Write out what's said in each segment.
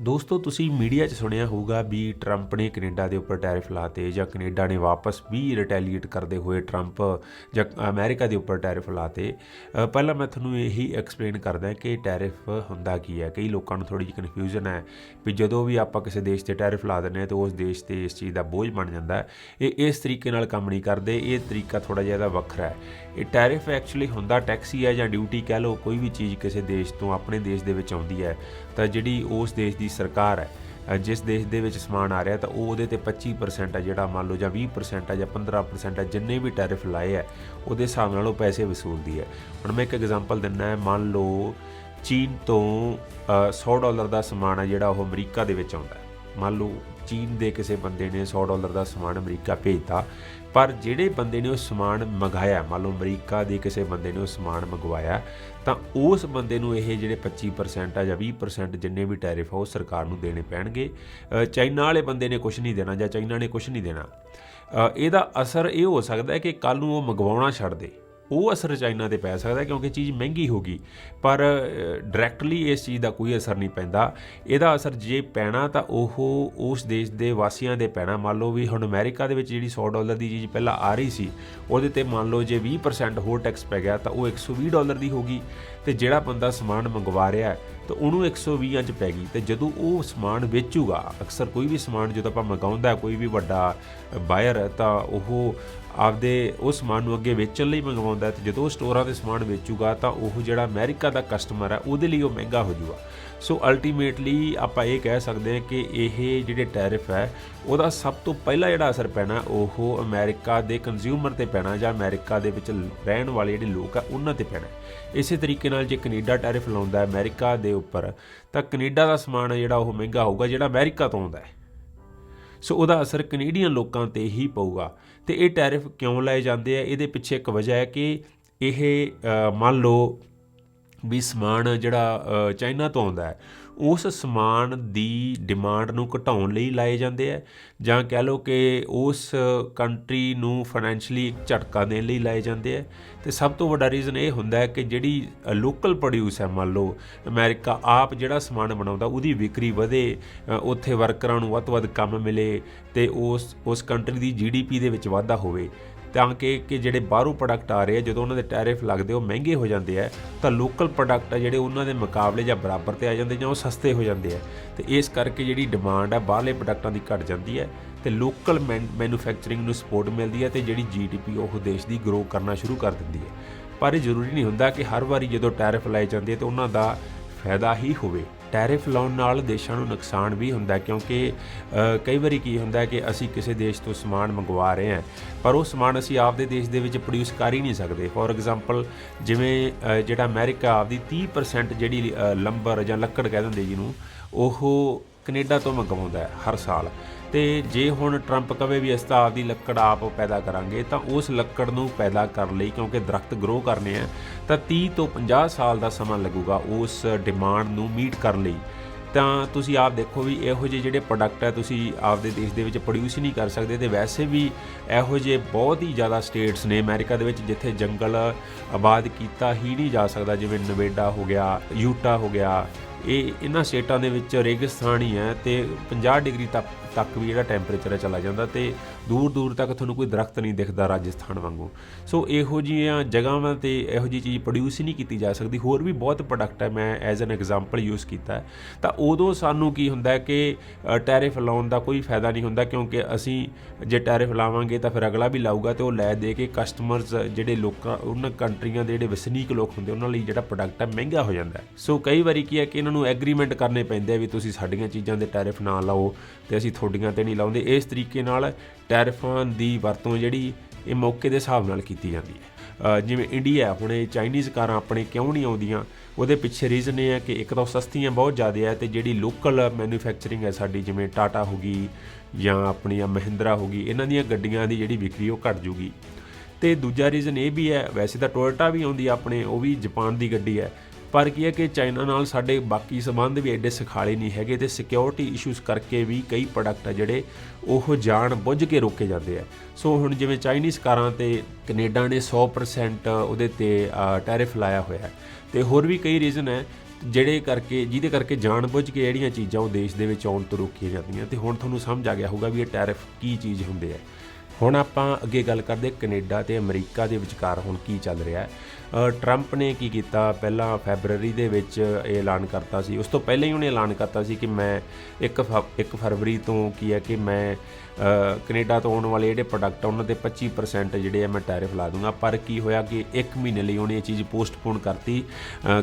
ਦੋਸਤੋ, ਤੁਸੀਂ ਮੀਡੀਆ 'ਚ ਸੁਣਿਆ ਹੋਊਗਾ ਵੀ ਟਰੰਪ ਨੇ ਕੈਨੇਡਾ ਦੇ ਉੱਪਰ ਟੈਰਿਫ ਲਾਤੇ ਜਾਂ ਕੈਨੇਡਾ ਨੇ ਵਾਪਸ ਵੀ ਰਿਟੈਲੀਏਟ ਕਰਦੇ ਹੋਏ ਟਰੰਪ ਜਾਂ ਅਮਰੀਕਾ ਦੇ ਉੱਪਰ ਟੈਰਿਫ ਲਾਤੇ ਪਹਿਲਾਂ ਮੈਂ ਤੁਹਾਨੂੰ ਇਹੀ ਐਕਸਪਲੇਨ ਕਰਦਾ ਕਿ ਟੈਰਿਫ ਹੁੰਦਾ ਕੀ ਹੈ। ਕਈ ਲੋਕਾਂ ਨੂੰ ਥੋੜੀ ਜਿਹੀ ਕਨਫਿਊਜ਼ਨ ਹੈ ਵੀ ਜਦੋਂ ਵੀ ਆਪਾਂ ਕਿਸੇ ਦੇਸ਼ ਤੇ ਟੈਰਿਫ ਲਾ ਦਿੰਦੇ ਹਾਂ ਤਾਂ ਉਸ ਦੇਸ਼ ਤੇ ਇਸ ਚੀਜ਼ ਦਾ ਬੋਝ ਬਣ ਜਾਂਦਾ ਹੈ। ਇਹ ਇਸ ਤਰੀਕੇ ਨਾਲ ਕੰਮ ਨਹੀਂ ਕਰਦੇ, ਇਹ ਤਰੀਕਾ ਥੋੜਾ ਜਿਹਾ ਇਹਦਾ ਵੱਖਰਾ ਹੈ। ਇਹ ਟੈਰਿਫ ਐਕਚੁਅਲੀ ਹੁੰਦਾ ਟੈਕਸੀ ਹੈ ਜਾਂ ਡਿਊਟੀ ਕਹਿ ਲਓ, ਕੋਈ ਵੀ ਚੀਜ਼ ਕਿਸੇ ਦੇਸ਼ ਤੋਂ ਆਪਣੇ ਦੇਸ਼ ਦੇ ਵਿੱਚ ਆਉਂਦੀ ਹੈ, ਤਾਂ ਜਿਹੜੀ ਉਸ ਦੇਸ਼ ਦੀ ਸਰਕਾਰ ਹੈ ਜਿਸ ਦੇਸ਼ ਦੇ ਵਿੱਚ ਸਮਾਨ ਆ ਰਿਹਾ ਤਾਂ ਉਹ ਉਹਦੇ ਤੇ 25% ਹੈ ਜਿਹੜਾ ਮੰਨ ਲਓ ਜਾਂ 20% ਹੈ ਜਾਂ 15% ਹੈ ਜਿੰਨੇ ਵੀ ਟੈਰਿਫ ਲਾਏ ਹੈ ਉਹਦੇ ਹਿਸਾਬ ਨਾਲ ਉਹ ਪੈਸੇ ਵਸੂਲਦੀ ਹੈ। ਹੁਣ ਮੈਂ ਇੱਕ ਐਗਜ਼ਾਮਪਲ ਦਿੰਦਾ ਹੈ ਮੰਨ ਲਓ ਚੀਨ ਤੋਂ ਅ, 100 ਡਾਲਰ ਦਾ ਸਮਾਨ ਹੈ ਜਿਹੜਾ ਉਹ ਅਮਰੀਕਾ ਦੇ ਵਿੱਚ ਆਉਂਦਾ ਮੰਨ ਲਓ ਚੀਨ ਦੇ ਕਿਸੇ ਬੰਦੇ ਨੇ 100 ਡਾਲਰ ਦਾ ਸਮਾਨ ਅਮਰੀਕਾ ਭੇਜਤਾ ਪਰ ਜਿਹੜੇ ਬੰਦੇ ਨੇ ਉਹ ਸਮਾਨ ਮੰਗਾਇਆ ਮੰਨ ਲਓ ਅਮਰੀਕਾ ਦੇ ਕਿਸੇ ਬੰਦੇ ਨੇ ਉਹ ਸਮਾਨ ਮੰਗਵਾਇਆ ਤਾਂ ਉਸ ਬੰਦੇ ਨੂੰ ਇਹ ਜਿਹੜੇ 25% ਆ ਜਾਂ 20% ਜਿੰਨੇ ਵੀ ਟੈਰਿਫ ਆ, ਉਹ ਸਰਕਾਰ ਨੂੰ ਦੇਣੇ ਪੈਣਗੇ। ਚਾਈਨਾ ਵਾਲੇ ਬੰਦੇ ਨੇ ਕੁਝ ਨਹੀਂ ਦੇਣਾ ਜਾਂ ਚਾਈਨਾ ਨੇ ਕੁਝ ਨਹੀਂ ਦੇਣਾ। ਇਹਦਾ ਅਸਰ ਇਹ ਹੋ ਸਕਦਾ ਹੈ ਕਿ ਕੱਲ ਨੂੰ ਉਹ ਮੰਗਵਾਉਣਾ ਛੱਡ ਦੇ। ਉਹ ਅਸਰ ਚਾਈਨਾ ਤੇ ਪੈ ਸਕਦਾ ਕਿਉਂਕਿ ਚੀਜ਼ ਮਹਿੰਗੀ ਹੋ ਗਈ। ਪਰ ਡਾਇਰੈਕਟਲੀ ਇਸ ਚੀਜ਼ ਦਾ ਕੋਈ ਅਸਰ ਨਹੀਂ ਪੈਂਦਾ। ਇਹਦਾ ਅਸਰ ਜੇ ਪੈਣਾ ਤਾਂ ਉਹ ਉਸ ਦੇਸ਼ ਦੇ ਵਾਸੀਆਂ ਦੇ ਪੈਣਾ। ਮੰਨ ਲਓ ਵੀ ਹੁਣ ਅਮਰੀਕਾ ਦੇ ਵਿੱਚ ਜਿਹੜੀ 100 ਡਾਲਰ ਦੀ ਚੀਜ਼ ਪਹਿਲਾਂ ਆ ਰਹੀ ਸੀ, ਉਹਦੇ ਤੇ ਮੰਨ ਲਓ ਜੇ 20% ਹੋਰ ਟੈਕਸ ਪੈ ਗਿਆ ਤਾਂ ਉਹ 120 ਡਾਲਰ ਦੀ ਹੋ ਗਈ। ਤੇ ਜਿਹੜਾ ਬੰਦਾ ਸਮਾਨ ਮੰਗਵਾ ਰਿਹਾ ਤਾਂ ਉਹਨੂੰ 120 ਚ ਪੈ ਗਈ। ਤੇ ਜਦੋਂ ਉਹ ਸਮਾਨ ਵੇਚੂਗਾ, ਅਕਸਰ ਕੋਈ ਵੀ ਸਮਾਨ ਜਦੋਂ ਆਪਾਂ ਮੰਗਾਉਂਦਾ, ਕੋਈ ਵੀ ਵੱਡਾ ਬਾਇਰ ਤਾਂ ਉਹ ਆਪਦੇ ਉਹ ਸਮਾਨ ਨੂੰ ਅੱਗੇ ਵੇਚਣ ਲਈ ਮੰਗਵਾਉਂਦਾ ਹੈ ਤੇ ਜਦੋਂ ਉਹ ਸਟੋਰਾਂ ਤੇ ਸਮਾਨ ਵੇਚੂਗਾ ਤਾਂ ਉਹ ਜਿਹੜਾ ਅਮਰੀਕਾ ਦਾ ਕਸਟਮਰ ਹੈ, ਉਹਦੇ ਲਈ ਉਹ ਮਹਿੰਗਾ ਹੋ ਜਾਊਗਾ। ਸੋ ਅਲਟੀਮੇਟਲੀ ਆਪਾਂ ਇਹ ਕਹਿ ਸਕਦੇ ਹਾਂ ਕਿ ਇਹ ਜਿਹੜੇ ਟੈਰਿਫ ਹੈ, ਉਹਦਾ ਸਭ ਤੋਂ ਪਹਿਲਾ ਜਿਹੜਾ ਅਸਰ ਪੈਣਾ ਉਹ ਅਮਰੀਕਾ ਦੇ ਕੰਜ਼ਿਊਮਰ ਤੇ ਪੈਣਾ ਜਾਂ ਅਮਰੀਕਾ ਦੇ ਵਿੱਚ ਰਹਿਣ ਵਾਲੇ ਜਿਹੜੇ ਲੋਕ ਆ, ਉਹਨਾਂ ਤੇ ਪੈਣਾ ਇਸੇ ਤਰੀਕੇ ਨਾਲ ਜੇ ਕੈਨੇਡਾ ਟੈਰਿਫ ਲਾਉਂਦਾ ਹੈ ਅਮਰੀਕਾ ਦੇ ਉੱਪਰ, ਤਾਂ ਕੈਨੇਡਾ ਦਾ ਸਮਾਨ ਜਿਹੜਾ ਉਹ ਮਹਿੰਗਾ ਹੋਊਗਾ ਜਿਹੜਾ ਅਮਰੀਕਾ ਤੋਂ ਆਉਂਦਾ ਹੈ। ਸੋ ਉਹਦਾ ਅਸਰ ਕੈਨੇਡੀਅਨ ਲੋਕਾਂ ਤੇ ਹੀ ਪਊਗਾ। ਤੇ ਇਹ ਟੈਰਿਫ ਕਿਉਂ ਲਾਏ ਜਾਂਦੇ ਆ? ਇਹਦੇ ਪਿੱਛੇ ਇੱਕ ਵਜ੍ਹਾ ਹੈ ਕਿ ਇਹ ਮੰਨ ਲਓ ਵੀ ਸਮਾਨ ਜਿਹੜਾ ਚਾਈਨਾ ਤੋਂ ਆਉਂਦਾ ਹੈ ਉਸ ਸਮਾਨ ਦੀ ਡਿਮਾਂਡ ਨੂੰ ਘਟਾਉਣ ਲਈ ਲਾਏ ਜਾਂਦੇ ਆ, ਜਾਂ ਕਹਿ ਲਓ ਕਿ ਉਸ ਕੰਟਰੀ ਨੂੰ ਫਾਈਨੈਂਸ਼ੀਅਲੀ ਇੱਕ ਝਟਕਾ ਦੇਣ ਲਈ ਲਾਏ ਜਾਂਦੇ ਆ। ਤੇ ਸਭ ਤੋਂ ਵੱਡਾ ਰੀਜ਼ਨ ਇਹ ਹੁੰਦਾ ਹੈ ਕਿ ਜਿਹੜੀ ਲੋਕਲ ਪ੍ਰੋਡਿਊਸ ਹੈ, ਮੰਨ ਲਓ, ਅਮਰੀਕਾ ਆਪ ਜਿਹੜਾ ਸਮਾਨ ਬਣਾਉਂਦਾ, ਉਹਦੀ ਵਿਕਰੀ ਵਧੇ ਉੱਥੇ ਵਰਕਰਾਂ ਨੂੰ ਵੱਧ ਤੋਂ ਵੱਧ ਕੰਮ ਮਿਲੇ, ਤੇ ਉਸ ਉਸ ਕੰਟਰੀ ਦੀ ਜੀਡੀਪੀ ਦੇ ਵਿੱਚ ਵਾਧਾ ਹੋਵੇ। ਤਾਂ ਕਿ ਕਿ ਜਿਹੜੇ ਬਾਹਰੋਂ ਪ੍ਰੋਡਕਟ ਆ ਰਹੇ ਆ, ਜਦੋਂ ਉਹਨਾਂ ਦੇ ਟੈਰਿਫ ਲੱਗਦੇ ਉਹ ਮਹਿੰਗੇ ਹੋ ਜਾਂਦੇ ਆ, ਤਾਂ ਲੋਕਲ ਪ੍ਰੋਡਕਟ ਆ ਜਿਹੜੇ ਉਹਨਾਂ ਦੇ ਮੁਕਾਬਲੇ ਜਾਂ ਬਰਾਬਰ ਤੇ ਆ ਜਾਂਦੇ ਜਾਂ ਉਹ ਸਸਤੇ ਹੋ ਜਾਂਦੇ ਆ। ਤੇ ਇਸ ਕਰਕੇ ਜਿਹੜੀ ਡਿਮਾਂਡ ਆ, ਬਾਹਰਲੇ ਪ੍ਰੋਡਕਟਾਂ ਦੀ ਘਟ ਜਾਂਦੀ ਹੈ ਤੇ ਲੋਕਲ ਮੈਨੂਫੈਕਚਰਿੰਗ ਨੂੰ ਸਪੋਰਟ ਮਿਲਦੀ ਹੈ ਤੇ ਜਿਹੜੀ ਜੀਡੀਪੀ ਉਹ ਦੇਸ਼ ਦੀ ਗਰੋ ਕਰਨਾ ਸ਼ੁਰੂ ਕਰ ਦਿੰਦੀ ਹੈ ਪਰ ਇਹ ਜ਼ਰੂਰੀ ਨਹੀਂ ਹੁੰਦਾ ਕਿ ਹਰ ਵਾਰੀ ਜਦੋਂ ਟੈਰਿਫ ਲਾਏ ਜਾਂਦੇ ਆ, ਤੇ ਉਹਨਾਂ ਦਾ ਫਾਇਦਾ ਹੀ ਹੋਵੇ। ਟੈਰਿਫ ਲਾਉਣ ਨਾਲ ਦੇਸ਼ਾਂ ਨੂੰ ਨੁਕਸਾਨ ਵੀ ਹੁੰਦਾ ਕਿਉਂਕਿ ਕਈ ਵਾਰੀ ਕੀ ਹੁੰਦਾ ਕਿ ਅਸੀਂ ਕਿਸੇ ਦੇਸ਼ ਤੋਂ ਸਮਾਨ ਮੰਗਵਾ ਰਹੇ ਹਾਂ, ਪਰ ਉਹ ਸਮਾਨ ਅਸੀਂ ਆਪਦੇ ਦੇਸ਼ ਦੇ ਵਿੱਚ ਪ੍ਰੋਡਿਊਸ ਕਰ ਹੀ ਨਹੀਂ ਸਕਦੇ। ਫੋਰ ਐਗਜ਼ਾਮਪਲ ਜਿਵੇਂ ਜਿਹੜਾ ਅਮਰੀਕਾ ਆਪਦੀ 30% ਜਿਹੜੀ ਲੰਬਰ ਜਾਂ ਲੱਕੜ ਕਹਿ ਦਿੰਦੇ ਜਿਹਨੂੰ, ਉਹ ਕੈਨੇਡਾ ਤੋਂ ਮੰਗਵਾਉਂਦਾ ਹੈ ਹਰ ਸਾਲ। ਤੇ ਜੇ ਹੁਣ ਟਰੰਪ ਕਵੇ ਵੀ ਅਸੀਂ ਤਾਂ ਆਪਦੀ ਲੱਕੜ ਆਪ ਪੈਦਾ ਕਰਾਂਗੇ, ਤਾਂ ਉਸ ਲੱਕੜ ਨੂੰ ਪੈਦਾ ਕਰਨ ਲਈ ਕਿਉਂਕਿ ਦਰਖਤ ਗਰੋ ਕਰਨੇ ਆ, ਤਾਂ 30 ਤੋਂ 50 ਸਾਲ ਦਾ ਸਮਾਂ ਲੱਗੂਗਾ ਉਸ ਡਿਮਾਂਡ ਨੂੰ ਮੀਟ ਕਰਨ ਲਈ। ਤਾਂ ਤੁਸੀਂ ਆਪ ਦੇਖੋ ਵੀ ਇਹੋ ਜਿਹੇ ਜਿਹੜੇ ਪ੍ਰੋਡਕਟ ਹੈ ਤੁਸੀਂ ਆਪਦੇ ਦੇਸ਼ ਦੇ ਵਿੱਚ ਪ੍ਰੋਡਿਊਸ ਹੀ ਨਹੀਂ ਕਰ ਸਕਦੇ, ਤੇ ਵੈਸੇ ਵੀ ਇਹੋ ਜਿਹੇ ਬਹੁਤ ਹੀ ਜ਼ਿਆਦਾ ਸਟੇਟਸ ਨੇ ਅਮਰੀਕਾ ਦੇ ਵਿੱਚ, ਜਿੱਥੇ ਜੰਗਲ ਆਬਾਦ ਕੀਤਾ ਹੀ ਨਹੀਂ ਜਾ ਸਕਦਾ, ਜਿਵੇਂ ਨਵੇਡਾ ਹੋ ਗਿਆ, ਯੂਟਾ ਹੋ ਗਿਆ ਇਹ ਇਹਨਾਂ ਸਟੇਟਾਂ ਦੇ ਵਿੱਚ ਰੇਗਿਸਤਾਨ ਹੀ ਹੈ ਤੇ 50 ਡਿਗਰੀ ਤੱਕ ਤੱਕ ਵੀ ਜਿਹੜਾ ਟੈਂਪਰੇਚਰ ਹੈ ਚਲਾ ਜਾਂਦਾ ਤੇ ਦੂਰ ਦੂਰ ਤੱਕ ਤੁਹਾਨੂੰ ਕੋਈ ਦਰਖਤ ਨਹੀਂ ਦਿਖਦਾ ਰਾਜਸਥਾਨ ਵਾਂਗੂ। ਸੋ ਇਹੋ ਜਿਹੀਆਂ ਜਗ੍ਹਾਵਾਂ ਤੇ ਇਹੋ ਜਿਹੀ ਚੀਜ਼ ਪ੍ਰੋਡਿਊਸ ਹੀ ਨਹੀਂ ਕੀਤੀ ਜਾ ਸਕਦੀ। ਹੋਰ ਵੀ ਬਹੁਤ ਪ੍ਰੋਡਕਟ ਹੈ, ਮੈਂ ਐਜ਼ ਐਨ ਐਗਜ਼ਾਮਪਲ ਯੂਜ਼ ਕੀਤਾ ਹੈ। ਤਾਂ ਉਦੋਂ ਸਾਨੂੰ ਕੀ ਹੁੰਦਾ ਕਿ ਟੈਰਿਫ ਲਾਉਣ ਦਾ ਕੋਈ ਫਾਇਦਾ ਨਹੀਂ ਹੁੰਦਾ ਕਿਉਂਕਿ ਅਸੀਂ ਜੇ ਟੈਰਿਫ ਲਾਵਾਂਗੇ ਤਾਂ ਫਿਰ ਅਗਲਾ ਵੀ ਲਾਊਗਾ ਤੇ ਉਹ ਲੈ ਦੇ ਕੇ ਕਸਟਮਰਸ ਜਿਹੜੇ ਲੋਕਾਂ, ਉਹਨਾਂ ਕੰਟਰੀਆਂ ਦੇ ਜਿਹੜੇ ਵਸਨੀਕ ਲੋਕ ਹੁੰਦੇ, ਉਹਨਾਂ ਲਈ ਜਿਹੜਾ ਪ੍ਰੋਡਕਟ ਹੈ ਮਹਿੰਗਾ ਹੋ ਜਾਂਦਾ ਸੋ ਕਈ ਵਾਰੀ ਕੀ ਹੈ ਕਿ ਇਹਨਾਂ ਨੂੰ ਐਗਰੀਮੈਂਟ ਕਰਨੇ ਪੈਂਦੇ ਆ ਵੀ ਤੁਸੀਂ ਸਾਡੀਆਂ ਚੀਜ਼ਾਂ ਦੇ ਟੈਰਿਫ ਨਾ ਲਾਓ ਤੇ ਅਸੀਂ ਤੁਹਾਡੀਆਂ ਤੇ ਨਹੀਂ ਲਾਉਂਦੇ। ਇਸ ਤਰੀਕੇ ਨਾਲ ਟੈਰਿਫਾਂ ਦੀ ਵਰਤੋਂ ਜਿਹੜੀ ਇਹ ਮੌਕੇ ਦੇ ਹਿਸਾਬ ਨਾਲ ਕੀਤੀ ਜਾਂਦੀ ਹੈ। ਜਿਵੇਂ ਇੰਡੀਆ ਹੁਣ ਚਾਈਨੀਜ਼ ਕਾਰਾਂ ਆਪਣੇ ਕਿਉਂ ਨਹੀਂ ਆਉਂਦੀਆਂ? ਉਹਦੇ ਪਿੱਛੇ ਰੀਜ਼ਨ ਇਹ ਹੈ ਕਿ ਇੱਕ ਤਾਂ ਉਹ ਸਸਤੀਆਂ ਬਹੁਤ ਜ਼ਿਆਦਾ ਹੈ ਤੇ ਜਿਹੜੀ ਲੋਕਲ ਮੈਨੂਫੈਕਚਰਿੰਗ ਹੈ ਸਾਡੀ, ਜਿਵੇਂ ਟਾਟਾ ਹੋ ਗਈ ਜਾਂ ਆਪਣੀਆਂ ਮਹਿੰਦਰਾ ਹੋ ਗਈ, ਇਹਨਾਂ ਦੀਆਂ ਗੱਡੀਆਂ ਦੀ ਜਿਹੜੀ ਵਿਕਰੀ ਉਹ ਘਟ ਜੂਗੀ। ਤੇ ਦੂਜਾ ਰੀਜ਼ਨ ਇਹ ਵੀ ਹੈ, ਵੈਸੇ ਤਾਂ ਟੋਇਟਾ ਵੀ ਆਉਂਦੀ ਆਪਣੇ, ਉਹ ਵੀ ਜਾਪਾਨ ਦੀ ਗੱਡੀ ਹੈ। ਪਰ ਕੀ ਹੈ ਕਿ ਚਾਈਨਾ ਨਾਲ ਸਾਡੇ ਬਾਕੀ ਸੰਬੰਧ ਵੀ ਐਡੇ ਸੁਖਾਲੇ ਨਹੀਂ ਹੈਗੇ ਤੇ ਸਿਕਿਉਰਿਟੀ ਇਸ਼ੂਜ਼ ਕਰਕੇ ਵੀ ਕਈ ਪ੍ਰੋਡਕਟ ਆ ਜਿਹੜੇ ਉਹ ਜਾਣ ਬੁੱਝ ਕੇ ਰੋਕੇ ਜਾਂਦੇ ਆ। ਸੋ ਹੁਣ ਜਿਵੇਂ ਚਾਈਨੀਜ਼ ਕਾਰਾਂ ਤੇ ਕੈਨੇਡਾ ਨੇ 100% ਉਹਦੇ ਤੇ ਟੈਰਿਫ ਲਾਇਆ ਹੋਇਆ ਹੈ। ਤੇ ਹੋਰ ਵੀ ਕਈ ਰੀਜ਼ਨ ਹੈ ਜਿਹੜੇ ਕਰਕੇ, ਜਿਹਦੇ ਕਰਕੇ ਜਾਣਬੁੱਝ ਕੇ ਜਿਹੜੀਆਂ ਚੀਜ਼ਾਂ ਉਹ ਦੇਸ਼ ਦੇ ਵਿੱਚ ਆਉਣ ਤੋਂ ਰੋਕੀਆਂ ਜਾਂਦੀਆਂ। ਤੇ ਹੁਣ ਤੁਹਾਨੂੰ ਸਮਝ ਆ ਗਿਆ ਹੋਊਗਾ ਵੀ ਇਹ ਟੈਰਿਫ ਕੀ ਚੀਜ਼ ਹੁੰਦੇ ਆ। ਹੁਣ ਆਪਾਂ ਅੱਗੇ ਗੱਲ ਕਰਦੇ ਕੈਨੇਡਾ ਤੇ ਅਮਰੀਕਾ ਦੇ ਵਿਚਕਾਰ ਹੁਣ ਕੀ ਚੱਲ ਰਿਹਾ ਹੈ। ਟਰੰਪ ਨੇ ਕੀ ਕੀਤਾ? ਪਹਿਲਾਂ ਫੈਬਰੂਅਰੀ ਦੇ ਵਿੱਚ ਇਹ ਐਲਾਨ ਕਰਤਾ ਸੀ। ਉਸ ਤੋਂ ਪਹਿਲਾਂ ਹੀ ਉਹਨੇ ਐਲਾਨ ਕਰਤਾ ਸੀ ਕਿ ਮੈਂ 1 1 ਫਰਵਰੀ ਤੋਂ ਕੀ ਹੈ ਕਿ ਮੈਂ ਅ, ਕੈਨੇਡਾ ਤੋਂ ਆਉਣ ਵਾਲੇ ਜਿਹੜੇ ਪ੍ਰੋਡਕਟ ਆ ਉਹਨਾਂ ਤੇ 25% ਜਿਹੜੇ ਆ ਮੈਂ ਟੈਰਿਫ ਲਾ ਦੂੰਗਾ। ਪਰ ਕੀ ਹੋਇਆ ਕਿ 1 ਮਹੀਨੇ ਲਈ ਉਹਨੇ ਇਹ ਚੀਜ਼ ਪੋਸਟਪੋਨ ਕਰਤੀ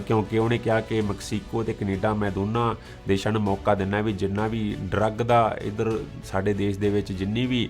ਕਿਉਂਕਿ ਉਹਨੇ ਕਿਹਾ ਕਿ ਮੈਕਸੀਕੋ ਤੇ ਕੈਨੇਡਾ ਮੈਂ ਦੋਨਾਂ ਦੇਸ਼ਾਂ ਨੂੰ ਮੌਕਾ ਦਿੰਨਾ ਵੀ ਜਿੰਨਾ ਵੀ ਡਰੱਗ ਦਾ ਇਧਰ ਸਾਡੇ ਦੇਸ਼ ਦੇ ਵਿੱਚ ਜਿੰਨੀ ਵੀ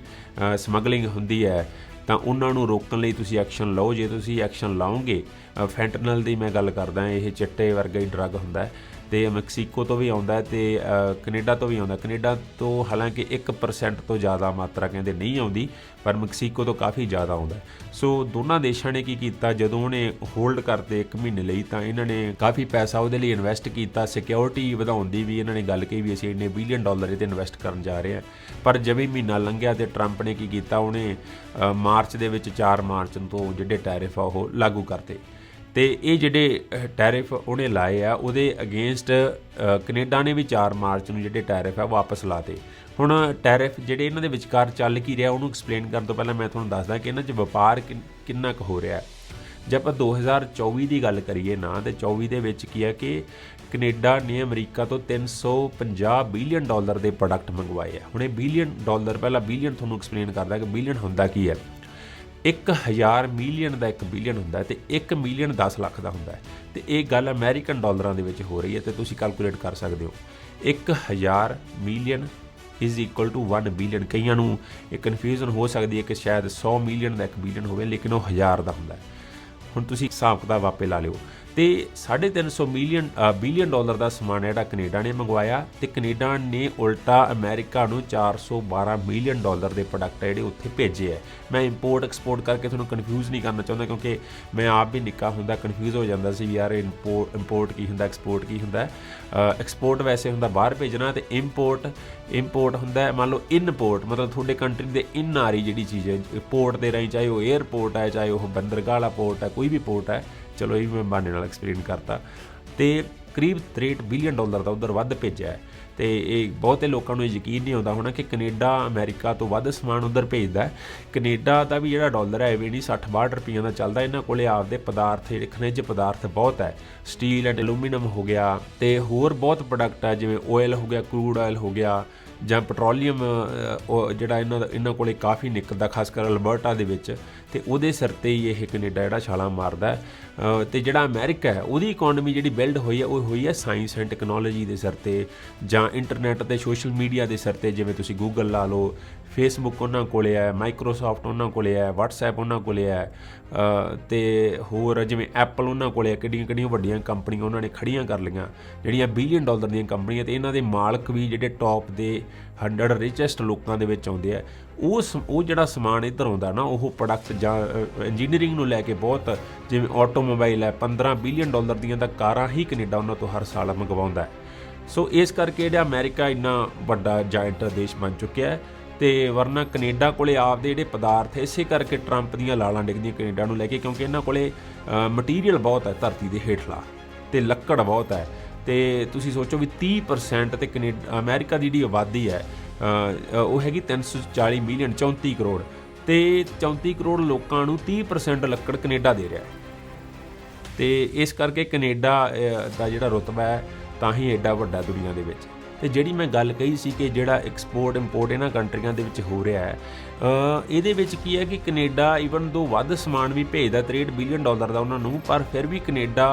ਸਮਗਲਿੰਗ ਹੁੰਦੀ ਹੈ ਤਾਂ ਉਹਨਾਂ ਨੂੰ ਰੋਕਣ ਲਈ ਤੁਸੀਂ ਐਕਸ਼ਨ ਲਓ। ਜੇ ਤੁਸੀਂ ਐਕਸ਼ਨ ਲਾਓਗੇ ਫੈਂਟਨਲ ਦੀ ਮੈਂ ਗੱਲ ਕਰਦਾ, ਇਹ ਚਿੱਟੇ ਵਰਗਾ ਹੀ ਡਰੱਗ ਹੁੰਦਾ ਹੈ। ਤੇ ਮੈਕਸੀਕੋ ਤੋਂ ਵੀ ਆਉਂਦਾ ਹੈ ਤੇ ਕੈਨੇਡਾ ਤੋਂ ਵੀ ਆਉਂਦਾ ਕੈਨੇਡਾ ਤੋਂ ਹਾਲਾਂਕਿ 1% ਤੋਂ ਜ਼ਿਆਦਾ ਮਾਤਰਾ ਕਹਿੰਦੇ ਨਹੀਂ ਆਉਂਦੀ, ਪਰ ਮੈਕਸੀਕੋ ਤੋਂ ਕਾਫੀ ਜ਼ਿਆਦਾ ਆਉਂਦਾ ਸੋ ਦੋਨਾਂ ਦੇਸ਼ਾਂ ਨੇ ਕੀ ਕੀਤਾ? ਜਦੋਂ ਉਹਨੇ ਹੋਲਡ ਕਰਤੇ 1 ਮਹੀਨੇ ਲਈ, ਤਾਂ ਇਹਨਾਂ ਨੇ ਕਾਫੀ ਪੈਸਾ ਉਹਦੇ ਲਈ ਇਨਵੈਸਟ ਕੀਤਾ। ਸਿਕਿਉਰਿਟੀ ਵਧਾਉਣ ਦੀ ਵੀ ਇਹਨਾਂ ਨੇ ਗੱਲ ਕਹੀ ਵੀ ਅਸੀਂ ਇੰਨੇ ਬਿਲੀਅਨ ਡਾਲਰ ਇਹਦੇ ਇਨਵੈਸਟ ਕਰਨ ਜਾ ਰਹੇ ਹਾਂ। ਪਰ ਜਿਵੇਂ ਮਹੀਨਾ ਲੰਘਿਆ ਤੇ ਟਰੰਪ ਨੇ ਕੀ ਕੀਤਾ? ਉਹਨੇ ਮਾਰਚ ਦੇ ਵਿੱਚ 4 ਮਾਰਚ ਤੋਂ ਜਿਹੜੇ ਟੈਰਿਫ ਆ ਉਹ ਲਾਗੂ ਕਰਤੇ। ਤੇ ਇਹ ਜਿਹੜੇ ਟੈਰਿਫ ਉਹਨੇ ਲਾਏ ਆ, ਉਹਦੇ ਅਗੇਂਸਟ ਕੈਨੇਡਾ ਨੇ ਵੀ 4 ਮਾਰਚ ਨੂੰ ਜਿਹੜੇ ਟੈਰਿਫ ਆ ਵਾਪਸ ਲਾਤੇ ਹੁਣ ਟੈਰਿਫ ਜਿਹੜੇ ਇਹਨਾਂ ਦੇ ਵਿਚਕਾਰ ਚੱਲ ਕੀ ਰਿਹਾ, ਉਹਨੂੰ ਐਕਸਪਲੇਨ ਕਰਨ ਤੋਂ ਪਹਿਲਾਂ ਮੈਂ ਤੁਹਾਨੂੰ ਦੱਸਦਾ ਕਿ ਇਹਨਾਂ 'ਚ ਵਪਾਰ ਕਿੰਨ- ਕਿੰਨਾ ਕੁ ਹੋ ਰਿਹਾ। ਜੇ ਆਪਾਂ 2024 ਦੀ ਗੱਲ ਕਰੀਏ ਨਾ, ਤੇ 24 ਦੇ ਵਿੱਚ ਕੀ ਹੈ ਕਿ ਕੈਨੇਡਾ ਨੇ ਅਮਰੀਕਾ ਤੋਂ 350 ਬਿਲੀਅਨ ਡਾਲਰ ਦੇ ਪ੍ਰੋਡਕਟ ਮੰਗਵਾਏ ਆ। ਹੁਣ ਇਹ ਬਿਲੀਅਨ ਡਾਲਰ ਪਹਿਲਾਂ ਬਿਲੀਅਨ ਤੁਹਾਨੂੰ ਐਕਸਪਲੇਨ ਕਰਦਾ ਕਿ ਬਿਲੀਅਨ ਹੁੰਦਾ ਕੀ ਹੈ 1000 ਮਿਲੀਅਨ ਦਾ 1 ਬਿਲੀਅਨ ਹੁੰਦਾ ਹੈ ਤੇ 1 ਮਿਲੀਅਨ 10 ਲੱਖ ਦਾ ਹੁੰਦਾ ਹੈ। ਤੇ ਇਹ ਗੱਲ ਅਮਰੀਕਨ ਡਾਲਰਾਂ ਦੇ ਵਿੱਚ ਹੋ ਰਹੀ ਹੈ ਤੇ ਤੁਸੀਂ ਕੈਲਕੂਲੇਟ ਕਰ ਸਕਦੇ ਹੋ। 1000 million is equal to 1 billion ਕਈਆਂ ਨੂੰ ਇਹ ਕਨਫਿਊਜ਼ਨ ਹੋ ਸਕਦੀ ਹੈ ਕਿ ਸ਼ਾਇਦ 100 ਮਿਲੀਅਨ ਦਾ 1 ਬਿਲੀਅਨ ਹੋਵੇ, ਲੇਕਿਨ ਉਹ ਹਜ਼ਾਰ ਦਾ ਹੁੰਦਾ ਹੁਣ ਤੁਸੀਂ ਹਿਸਾਬ ਕਿਤਾਬ ਆਪੇ ਲਾ ਲਿਓ। ਤੇ 350 ਮਿਲੀਅਨ ਬਿਲੀਅਨ ਡਾਲਰ ਦਾ ਸਮਾਨ ਜਿਹੜਾ ਕੈਨੇਡਾ ਨੇ ਮੰਗਵਾਇਆ ਤੇ ਕੈਨੇਡਾ ਨੇ ਉਲਟਾ ਅਮਰੀਕਾ ਨੂੰ 412 ਮਿਲੀਅਨ ਡਾਲਰ ਦੇ ਪ੍ਰੋਡਕਟ ਜਿਹੜੇ ਉੱਥੇ ਭੇਜੇ ਹੈ ਮੈਂ ਇੰਪੋਰਟ ਐਕਸਪੋਰਟ ਕਰਕੇ ਤੁਹਾਨੂੰ ਕਨਫਿਊਜ਼ ਨਹੀਂ ਕਰਨਾ ਚਾਹੁੰਦਾ ਕਿਉਂਕਿ ਮੈਂ ਆਪ ਵੀ ਨਿੱਕਾ ਹੁੰਦਾ ਕਨਫਿਊਜ਼ ਹੋ ਜਾਂਦਾ ਸੀ ਵੀ ਯਾਰ ਇੰਪੋਰਟ ਇੰਪੋਰਟ ਕੀ ਹੁੰਦਾ ਐਕਸਪੋਰਟ ਕੀ ਹੁੰਦਾ। ਐਕਸਪੋਰਟ ਵੈਸੇ ਹੁੰਦਾ ਬਾਹਰ ਭੇਜਣਾ ਤੇ ਇੰਪੋਰਟ ਇੰਪੋਰਟ ਹੁੰਦਾ ਹੈ, ਮੰਨ ਲਓ ਇਨਪੋਰਟ ਮਤਲਬ ਤੁਹਾਡੇ ਕੰਟਰੀ ਦੇ ਇਨ ਆ ਰਹੀ ਜਿਹੜੀ ਚੀਜ਼ ਹੈ ਪੋਰਟ ਦੇ ਰਾਹੀਂ ਚਾਹੇ ਉਹ 에ਅਰਪੋਰਟ ਹੈ, ਚਾਹੇ ਉਹ ਬੰਦਰਗਾਹ ਵਾਲਾ ਪੋਰਟ ਹੈ, ਕੋਈ ਵੀ ਪੋਰਟ ਹੈ ਚਲੋ ਇਹ ਵੀ ਮੈਂ ਬਾਨੇ ਨਾਲ ਐਕਸਪਲੇਨ ਕਰਤਾ। ਤੇ ਕਰੀਬ 63 ਬਿਲੀਅਨ ਡਾਲਰ ਦਾ ਉਧਰ ਵੱਧ ਭੇਜਿਆ ਹੈ। ਤੇ ਇਹ ਬਹੁਤੇ ਲੋਕਾਂ ਨੂੰ ਇਹ ਯਕੀਨ ਨਹੀਂ ਆਉਂਦਾ ਹੋਣਾ ਕਿ ਕੈਨੇਡਾ, ਅਮਰੀਕਾ ਤੋਂ ਵੱਧ ਸਮਾਨ ਉਧਰ ਭੇਜਦਾ ਹੈ। ਕੈਨੇਡਾ ਦਾ ਵੀ ਜਿਹੜਾ ਡਾਲਰ ਹੈ ਇਹ ਵੀ ਨਹੀਂ 60 62 ਰੁਪਈਆਂ ਦਾ ਚੱਲਦਾ। ਇਹਨਾਂ ਕੋਲੇ ਆਪਦੇ ਪਦਾਰਥ ਜਿਹੜੇ ਖਣਿਜ ਪਦਾਰਥ ਬਹੁਤ ਹੈ। ਸਟੀਲ ਐਂਡ ਐਲੂਮੀਨੀਅਮ ਹੋ ਗਿਆ ਤੇ ਹੋਰ ਬਹੁਤ ਪ੍ਰੋਡਕਟ ਹੈ ਜਿਵੇਂ ਆਇਲ ਹੋ ਗਿਆ ਕਰੂਡ ਆਇਲ ਹੋ ਗਿਆ। ਜਾਂ ਪੈਟਰੋਲੀਅਮ ਉਹ ਜਿਹੜਾ ਇਹਨਾਂ ਦਾ ਇਹਨਾਂ ਕੋਲੇ ਕਾਫੀ ਨਿਕਲਦਾ, ਖਾਸ ਕਰ ਅਲਬਰਟਾ ਦੇ ਵਿੱਚ, ਤੇ ਉਹਦੇ ਸਿਰ ਤੇ ਹੀ ਇਹ ਕੈਨੇਡਾ ਜਿਹੜਾ ਛਾਲਾ ਮਾਰਦਾ ਹੈ। ਤੇ ਜਿਹੜਾ ਅਮਰੀਕਾ ਹੈ, ਉਹਦੀ ਇਕਨੋਮੀ ਜਿਹੜੀ ਬਿਲਡ ਹੋਈ ਹੈ, ਉਹ ਹੋਈ ਹੈ ਸਾਇੰਸ ਐਂਡ ਟੈਕਨੋਲੋਜੀ ਦੇ ਸਿਰ ਤੇ ਜਾਂ ਇੰਟਰਨੈਟ ਤੇ ਸੋਸ਼ਲ ਮੀਡੀਆ ਦੇ ਸਿਰ ਤੇ, ਜਿਵੇਂ ਤੁਸੀਂ ਗੂਗਲ ਲਾ ਲਓ ਫੇਸਬੁੱਕ ਉਹਨਾਂ ਕੋਲੇ ਹੈ ਮਾਈਕਰੋਸਾਫਟ ਉਹਨਾਂ ਕੋਲੇ ਹੈ WhatsApp ਉਹਨਾਂ ਕੋਲੇ ਹੈ ਅ, ਤੇ ਹੋਰ ਜਿਵੇਂ ਐਪਲ ਉਹਨਾਂ ਕੋਲੇ ਹੈ ਕਿੱਡੀਆਂ ਕਿੱਡੀਆਂ ਵੱਡੀਆਂ ਕੰਪਨੀਆਂ ਉਹਨਾਂ ਨੇ ਖੜੀਆਂ ਕਰ ਲਈਆਂ ਜਿਹੜੀਆਂ ਬਿਲੀਅਨ ਡਾਲਰ ਦੀਆਂ ਕੰਪਨੀਆਂ ਤੇ ਇਹਨਾਂ ਦੇ ਮਾਲਕ ਵੀ ਜਿਹੜੇ ਟੌਪ ਦੇ 100 ਰਿਚੈਸਟ ਲੋਕਾਂ ਦੇ ਵਿੱਚ ਆਉਂਦੇ ਆ ਉਹ ਸ- ਉਹ ਜਿਹੜਾ ਸਮਾਨ ਇੱਧਰ ਆਉਂਦਾ ਨਾ ਉਹ ਪ੍ਰੋਡਕਟ ਜਾਂ ਇੰਜੀਨੀਅਰਿੰਗ ਨੂੰ ਲੈ ਕੇ ਬਹੁਤ ਜਿਵੇਂ ਆਟੋਮੋਬਾਈਲ ਹੈ 15 ਬਿਲੀਅਨ ਡਾਲਰ ਦੀਆਂ ਤਾਂ ਕਾਰਾਂ ਹੀ ਕੈਨੇਡਾ ਉਹਨਾਂ ਤੋਂ ਹਰ ਸਾਲ ਮੰਗਵਾਉਂਦਾ ਹੈ। ਸੋ ਇਸ ਕਰਕੇ ਜਿਹੜਾ ਅਮਰੀਕਾ ਇੰਨਾ ਵੱਡਾ ਜਾਇੰਟ ਦੇਸ਼ ਬਣ ਚੁੱਕਿਆ ਹੈ ਤੇ ਵਰਨਾ ਕੈਨੇਡਾ ਕੋਲੇ ਆਪਦੇ ਜਿਹੜੇ ਪਦਾਰਥ ਇਸੇ ਕਰਕੇ ਟਰੰਪ ਦੀਆਂ ਲਾਲਾਂ ਡਿੱਗਦੀਆਂ ਕੈਨੇਡਾ ਨੂੰ ਲੈ ਕੇ ਕਿਉਂਕਿ ਇਹਨਾਂ ਕੋਲੇ ਮਟੀਰੀਅਲ ਬਹੁਤ ਹੈ ਧਰਤੀ ਦੇ ਹੇਠਲਾ ਤੇ ਲੱਕੜ ਬਹੁਤ ਹੈ। ਤੇ ਤੁਸੀਂ ਸੋਚੋ ਵੀ 30% ਤੇ ਕੈਨੇਡਾ ਅਮਰੀਕਾ ਦੀ ਜਿਹੜੀ ਆਬਾਦੀ ਹੈ ਅ, ਅ, ਉਹ ਹੈਗੀ 340 ਮਿਲੀਅਨ 34 ਕਰੋੜ। ਤੇ 34 ਕਰੋੜ ਲੋਕਾਂ ਨੂੰ 30% ਲੱਕੜ ਕੈਨੇਡਾ ਦੇ ਰਿਹਾ ਹੈ। ਤੇ ਇਸ ਕਰਕੇ ਕੈਨੇਡਾ ਦਾ ਜਿਹੜਾ ਰੁਤਬਾ ਹੈ ਤਾਂ ਹੀ ਐਡਾ ਵੱਡਾ ਦੁਨੀਆ ਦੇ ਵਿੱਚ। ਤੇ ਜਿਹੜੀ ਮੈਂ ਗੱਲ ਕਹੀ ਸੀ ਕਿ ਜਿਹੜਾ ਐਕਸਪੋਰਟ ਇੰਪੋਰਟ ਇਹਨਾਂ ਕੰਟਰੀਆਂ ਦੇ ਵਿੱਚ ਹੋ ਰਿਹਾ ਹੈ ਇਹਦੇ ਵਿੱਚ ਕੀ ਹੈ ਕਿ ਕੈਨੇਡਾ ਈਵਨ ਦੋ ਵੱਧ ਸਮਾਨ ਵੀ ਭੇਜਦਾ 63 ਬਿਲੀਅਨ ਡਾਲਰ ਦਾ ਉਹਨਾਂ ਨੂੰ ਪਰ ਫਿਰ ਵੀ ਕੈਨੇਡਾ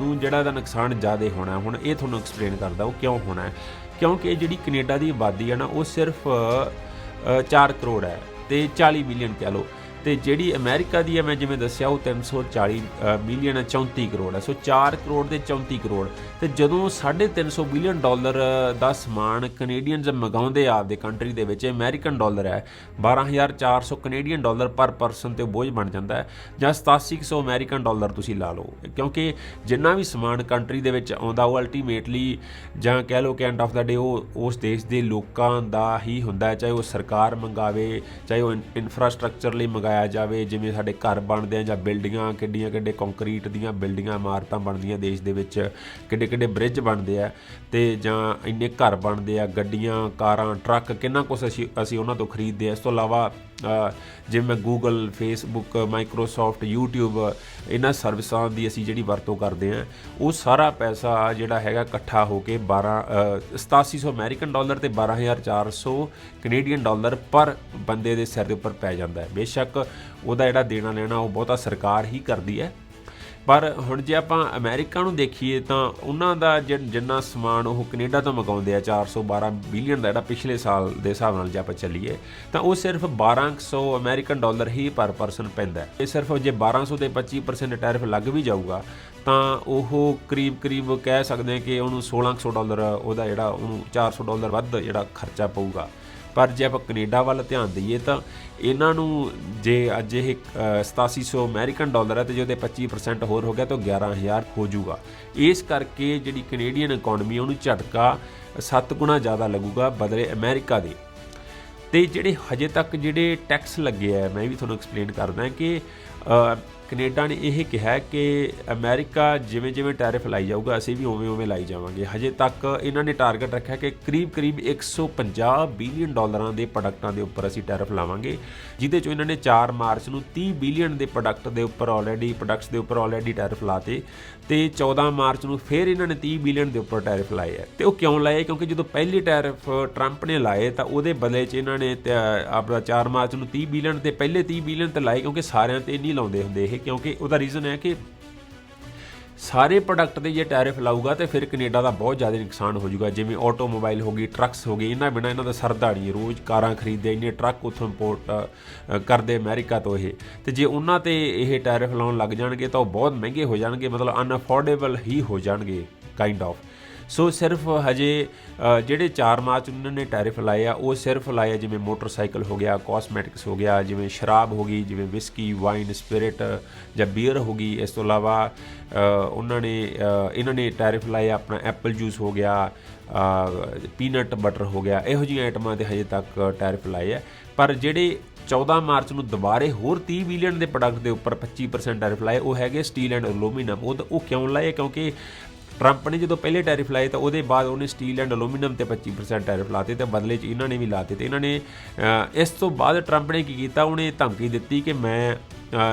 ਨੂੰ ਜਿਹੜਾ ਦਾ ਨੁਕਸਾਨ ਜ਼ਿਆਦਾ ਹੋਣਾ ਹੁਣ ਇਹ ਤੁਹਾਨੂੰ ਐਕਸਪਲੇਨ ਕਰਦਾ ਉਹ ਕਿਉਂ ਹੋਣਾ ਹੈ। ਕਿਉਂਕਿ ਜਿਹੜੀ ਕੈਨੇਡਾ ਦੀ ਆਬਾਦੀ ਹੈ ਨਾ ਉਹ ਸਿਰਫ ਅ, 4 ਕਰੋੜ ਹੈ ਤੇ 40 ਮਿਲੀਅਨ ਕਹਿ ਲਓ। ਤੇ ਜਿਹੜੀ ਅਮਰੀਕਾ ਦੀ ਹੈ, ਮੈਂ ਜਿਵੇਂ ਦੱਸਿਆ, ਉਹ 340 ਮਿਲੀਅਨ 34 ਕਰੋੜ ਹੈ ਸੋ 4 ਕਰੋੜ ਦੇ 34 ਕਰੋੜ। ਤੇ ਜਦੋਂ 350 ਬਿਲੀਅਨ ਡਾਲਰ ਦਾ ਸਮਾਨ ਕੈਨੇਡੀਅਨਸ ਮੰਗਾਉਂਦੇ ਆਪਦੇ ਕੰਟਰੀ ਦੇ ਵਿੱਚ ਅਮਰੀਕਨ ਡਾਲਰ ਹੈ। 12400 ਕੈਨੇਡੀਅਨ ਡਾਲਰ ਪਰ ਪਰਸਨ ਤੇ ਬੋਝ ਬਣ ਜਾਂਦਾ ਹੈ। ਜਾਂ 8700 ਅਮਰੀਕਨ ਡਾਲਰ ਤੁਸੀਂ ਲਾ ਲਓ। ਕਿਉਂਕਿ ਜਿੰਨਾ ਵੀ ਸਮਾਨ ਕੰਟਰੀ ਦੇ ਵਿੱਚ ਆਉਂਦਾ, ਉਹ ਅਲਟੀਮੇਟਲੀ ਜਾਂ ਕਹਿ ਲਓ ਕਿ ਐਂਡ ਆਫ ਦਾ ਡੇ ਉਹ, ਉਸ ਦੇਸ਼ ਦੇ ਲੋਕਾਂ ਦਾ ਹੀ ਹੁੰਦਾ ਚਾਹੇ ਉਹ ਸਰਕਾਰ ਮੰਗਾਵੇ, ਚਾਹੇ ਉਹ ਇਨਫਰਾਸਟ੍ਰਕਚਰ ਲਈ ਮੰਗਾਵੇ ਲਗਾਇਆ ਜਾਵੇ ਜਿਵੇਂ ਸਾਡੇ ਘਰ ਬਣਦੇ ਆ ਜਾਂ ਬਿਲਡਿੰਗਾਂ ਕਿੱਡੀਆਂ ਕਿੱਡੇ ਕੰਕਰੀਟ ਦੀਆਂ ਬਿਲਡਿੰਗਾਂ ਇਮਾਰਤਾਂ ਬਣਦੀਆਂ ਦੇਸ਼ ਦੇ ਵਿੱਚ ਕਿੱਡੇ ਕਿੱਡੇ ਬ੍ਰਿਜ ਬਣਦੇ ਆ ਤੇ ਜਾਂ ਇੰਨੇ ਘਰ ਬਣਦੇ ਆ ਗੱਡੀਆਂ ਕਾਰਾਂ ਟਰੱਕ ਕਿੰਨਾ ਕੁਛ ਅਸੀਂ ਅਸੀਂ ਉਹਨਾਂ ਤੋਂ ਖਰੀਦਦੇ ਆ। ਇਸ ਤੋਂ ਇਲਾਵਾ ਜਿਵੇਂ ਗੂਗਲ ਫੇਸਬੁੱਕ ਮਾਈਕਰੋਸਾਫਟ YouTube ਇਹਨਾਂ ਸਰਵਿਸਾਂ ਦੀ ਅਸੀਂ ਜਿਹੜੀ ਵਰਤੋਂ ਕਰਦੇ ਆ ਉਹ ਸਾਰਾ ਪੈਸਾ ਜਿਹੜਾ ਹੈਗਾ ਇਕੱਠਾ ਹੋ ਕੇ 12 ਅ, 8700 ਅਮਰੀਕਨ ਡਾਲਰ ਤੇ 12400 ਕੈਨੇਡੀਅਨ ਡਾਲਰ ਪਰ ਬੰਦੇ ਦੇ ਸਿਰ ਦੇ ਉੱਪਰ ਪੈ ਜਾਂਦਾ ਹੈ। ਬੇਸ਼ੱਕ ਉਹਦਾ ਜਿਹੜਾ ਦੇਣਾ ਲੈਣਾ ਉਹ ਬਹੁਤਾ ਸਰਕਾਰ ਹੀ ਕਰਦੀ ਹੈ। ਪਰ ਹੁਣ ਜੇ ਆਪਾਂ ਅਮਰੀਕਾ ਨੂੰ ਦੇਖੀਏ ਤਾਂ ਉਹਨਾਂ ਦਾ ਜਿ- ਜਿੰਨਾ ਸਮਾਨ ਉਹ ਕੈਨੇਡਾ ਤੋਂ ਮੰਗਾਉਂਦੇ ਆ 412 ਬਿਲੀਅਨ ਦਾ ਜਿਹੜਾ ਪਿਛਲੇ ਸਾਲ ਦੇ ਹਿਸਾਬ ਨਾਲ ਜੇ ਆਪਾਂ ਚੱਲੀਏ, ਤਾਂ ਉਹ ਸਿਰਫ 1200 ਅਮਰੀਕਨ ਡਾਲਰ ਹੀ ਪਰ ਪਰਸਨ ਪੈਂਦਾ ਇਹ ਸਿਰਫ ਜੇ 1200 ਤੇ 25% ਟੈਰਿਫ ਲੱਗ ਵੀ ਜਾਊਗਾ, ਤਾਂ ਉਹ ਕਰੀਬ ਕਰੀਬ ਕਹਿ ਸਕਦੇ ਹਾਂ ਕਿ ਉਹਨੂੰ 1600 ਡਾਲਰ ਉਹਦਾ ਜਿਹੜਾ, ਉਹਨੂੰ 400 ਡਾਲਰ ਵੱਧ ਜਿਹੜਾ ਖਰਚਾ ਪਊਗਾ। ਪਰ ਜੇ ਆਪਾਂ ਕੈਨੇਡਾ ਵੱਲ ਧਿਆਨ ਦਈਏ ਤਾਂ ਇਹਨਾਂ ਨੂੰ ਜੇ ਅੱਜ ਇਹ ਅ, 8700 ਅਮਰੀਕਨ ਡਾਲਰ ਹੈ ਤੇ ਜੇ ਉਹਦੇ 25% ਹੋਰ ਹੋ ਗਿਆ ਤਾਂ 11000 ਹੋ ਜਾਊਗਾ। ਇਸ ਕਰਕੇ ਜਿਹੜੀ ਕੈਨੇਡੀਅਨ ਇਕਨੋਮੀ ਉਹਨੂੰ ਝਟਕਾ 7 ਗੁਣਾ ਜ਼ਿਆਦਾ ਲੱਗੂਗਾ ਬਦਲੇ ਅਮਰੀਕਾ ਦੇ। ਤੇ ਜਿਹੜੇ ਹਜੇ ਤੱਕ ਜਿਹੜੇ ਟੈਕਸ ਲੱਗੇ ਆ ਮੈਂ ਵੀ ਤੁਹਾਨੂੰ ਐਕਸਪਲੇਨ ਕਰਦਾ ਕਿ ਕੈਨੇਡਾ ਨੇ ਇਹ ਕਿਹਾ ਕਿ ਅਮਰੀਕਾ ਜਿਵੇਂ ਜਿਵੇਂ ਟੈਰਿਫ ਲਾਈ ਜਾਊਗਾ, ਅਸੀਂ ਵੀ ਉਵੇਂ ਉਵੇਂ ਲਾਈ ਜਾਵਾਂਗੇ। ਹਜੇ ਤੱਕ ਇਹਨਾਂ ਨੇ ਟਾਰਗੇਟ ਰੱਖਿਆ ਕਿ ਕਰੀਬ ਕਰੀਬ 150 ਬਿਲੀਅਨ ਡਾਲਰਾਂ ਦੇ ਪ੍ਰੋਡਕਟਾਂ ਦੇ ਉੱਪਰ ਅਸੀਂ ਟੈਰਿਫ ਲਾਵਾਂਗੇ, ਜਿਹਦੇ ਚੋਂ ਇਹਨਾਂ ਨੇ 4 ਮਾਰਚ ਨੂੰ 30 ਬਿਲੀਅਨ ਦੇ ਪ੍ਰੋਡਕਟ ਦੇ ਉੱਪਰ ਆਲਰੇਡੀ ਪ੍ਰੋਡਕਟਸ ਦੇ ਉੱਪਰ ਆਲਰੇਡੀ ਟੈਰਿਫ ਲਾਤੇ ਤੇ 14 ਮਾਰਚ ਨੂੰ ਫਿਰ ਇਹਨਾਂ ਨੇ 30 ਬਿਲੀਅਨ ਦੇ ਉੱਪਰ ਟੈਰਿਫ ਲਾਏ ਹੈ। ਤੇ ਉਹ ਕਿਉਂ ਲਾਏ? ਕਿਉਂਕਿ ਜਦੋਂ ਪਹਿਲੀ ਟੈਰਿਫ ਟਰੰਪ ਨੇ ਲਾਏ, ਤਾਂ ਉਹਦੇ ਬਦਲੇ 'ਚ ਇਹਨਾਂ ਨੇ ਤੇ ਆਪਣਾ 4 ਮਾਰਚ ਨੂੰ 30 ਬਿਲੀਅਨ ਤੇ ਪਹਿਲੇ 30 ਬਿਲੀਅਨ ਤੇ ਲਾਏ, ਕਿਉਂਕਿ ਸਾਰਿਆਂ ਤੇ ਨਹੀਂ ਲਾਉਂਦੇ ਹੁੰਦੇ ਇਹ। ਕਿਉਂਕਿ ਉਹਦਾ ਰੀਜ਼ਨ ਹੈ ਕਿ ਸਾਰੇ ਪ੍ਰੋਡਕਟ ਤੇ ਜੇ ਟੈਰਿਫ ਲਾਊਗਾ ਤੇ ਫਿਰ ਕੈਨੇਡਾ ਦਾ ਬਹੁਤ ਜ਼ਿਆਦਾ ਨੁਕਸਾਨ ਹੋ ਜਾਊਗਾ। ਜਿਵੇਂ ਆਟੋਮੋਬਾਈਲ ਹੋ ਗਈ ਟਰੱਕਸ ਹੋ ਗਏ, ਇਹਨਾਂ ਬਿਨਾ ਇਹਨਾਂ ਦਾ ਸਰਦਾ ਨਹੀਂ, ਰੋਜ਼ ਕਾਰਾਂ ਖਰੀਦਦੇ, ਇੰਨੇ ਟਰੱਕ ਉੱਥੋਂ ਇੰਪੋਰਟ ਕਰਦੇ ਅਮਰੀਕਾ ਤੋਂ ਇਹ। ਤੇ ਜੇ ਉਹਨਾਂ ਤੇ ਇਹ ਟੈਰਿਫ ਲਾਉਣ ਲੱਗ ਜਾਣਗੇ ਤਾਂ ਉਹ ਬਹੁਤ ਮਹਿੰਗੇ ਹੋ ਜਾਣਗੇ, ਮਤਲਬ ਅਨਅਫੋਰਡੇਬਲ ਹੀ ਹੋ ਜਾਣਗੇ ਕਾਈਂਡ ਆਫ ਸੋ ਸਿਰਫ ਹਜੇ ਜਿਹੜੇ 4 ਮਾਰਚ ਨੂੰ ਉਹਨਾਂ ਨੇ ਟੈਰਿਫ ਲਾਏ ਆ, ਉਹ ਸਿਰਫ ਲਾਏ ਜਿਵੇਂ ਮੋਟਰਸਾਈਕਲ ਹੋ ਗਿਆ, ਕਾਸਮੈਟਿਕਸ ਹੋ ਗਿਆ, ਜਿਵੇਂ ਸ਼ਰਾਬ ਹੋ ਗਈ, ਜਿਵੇਂ ਵਿਸਕੀ ਵਾਈਨ ਸਪਿਰਿਟ ਜਾਂ ਬੀਅਰ ਹੋ ਗਈ, ਇਸ ਤੋਂ ਇਲਾਵਾ ਉਹਨਾਂ ਨੇ ਇਹਨਾਂ ਨੇ ਟੈਰਿਫ ਲਾਏ ਆਪਣਾ ਐਪਲ ਜੂਸ ਹੋ ਗਿਆ ਪੀਨਟ ਬਟਰ ਹੋ ਗਿਆ, ਇਹੋ ਜਿਹੀਆਂ ਆਈਟਮਾਂ ਤੇ ਹਜੇ ਤੱਕ ਟੈਰਿਫ ਲਾਏ ਆ। ਪਰ ਜਿਹੜੇ 14 ਮਾਰਚ ਨੂੰ ਦੁਬਾਰੇ ਹੋਰ 30 ਬਿਲੀਅਨ ਦੇ ਪ੍ਰੋਡਕਟ ਦੇ ਉੱਪਰ 25% ਟੈਰਿਫ ਲਾਏ, ਉਹ ਹੈਗੇ ਸਟੀਲ ਐਂਡ ਐਲੂਮੀਨੀਅਮ ਉਹ ਤਾਂ- ਉਹ ਕਿਉਂ ਲਾਏ? ਕਿਉਂਕਿ ਟਰੰਪ ਨੇ ਜਦੋਂ ਪਹਿਲੇ ਟੈਰਿਫ ਲਾਏ ਤਾਂ ਉਹਦੇ ਬਾਅਦ ਉਹਨੇ ਸਟੀਲ ਐਂਡ ਐਲੂਮੀਨੀਅਮ ਤੇ 25% ਟੈਰਿਫ ਲਾਤੇ ਤੇ ਬਦਲੇ 'ਚ ਇਹਨਾਂ ਨੇ ਵੀ ਲਾਤੇ ਤੇ ਇਹਨਾਂ ਨੇ ਇਸ ਤੋਂ ਬਾਅਦ ਟਰੰਪ ਨੇ ਕੀ ਕੀਤਾ? ਉਹਨੇ ਧਮਕੀ ਦਿੱਤੀ ਕਿ ਮੈਂ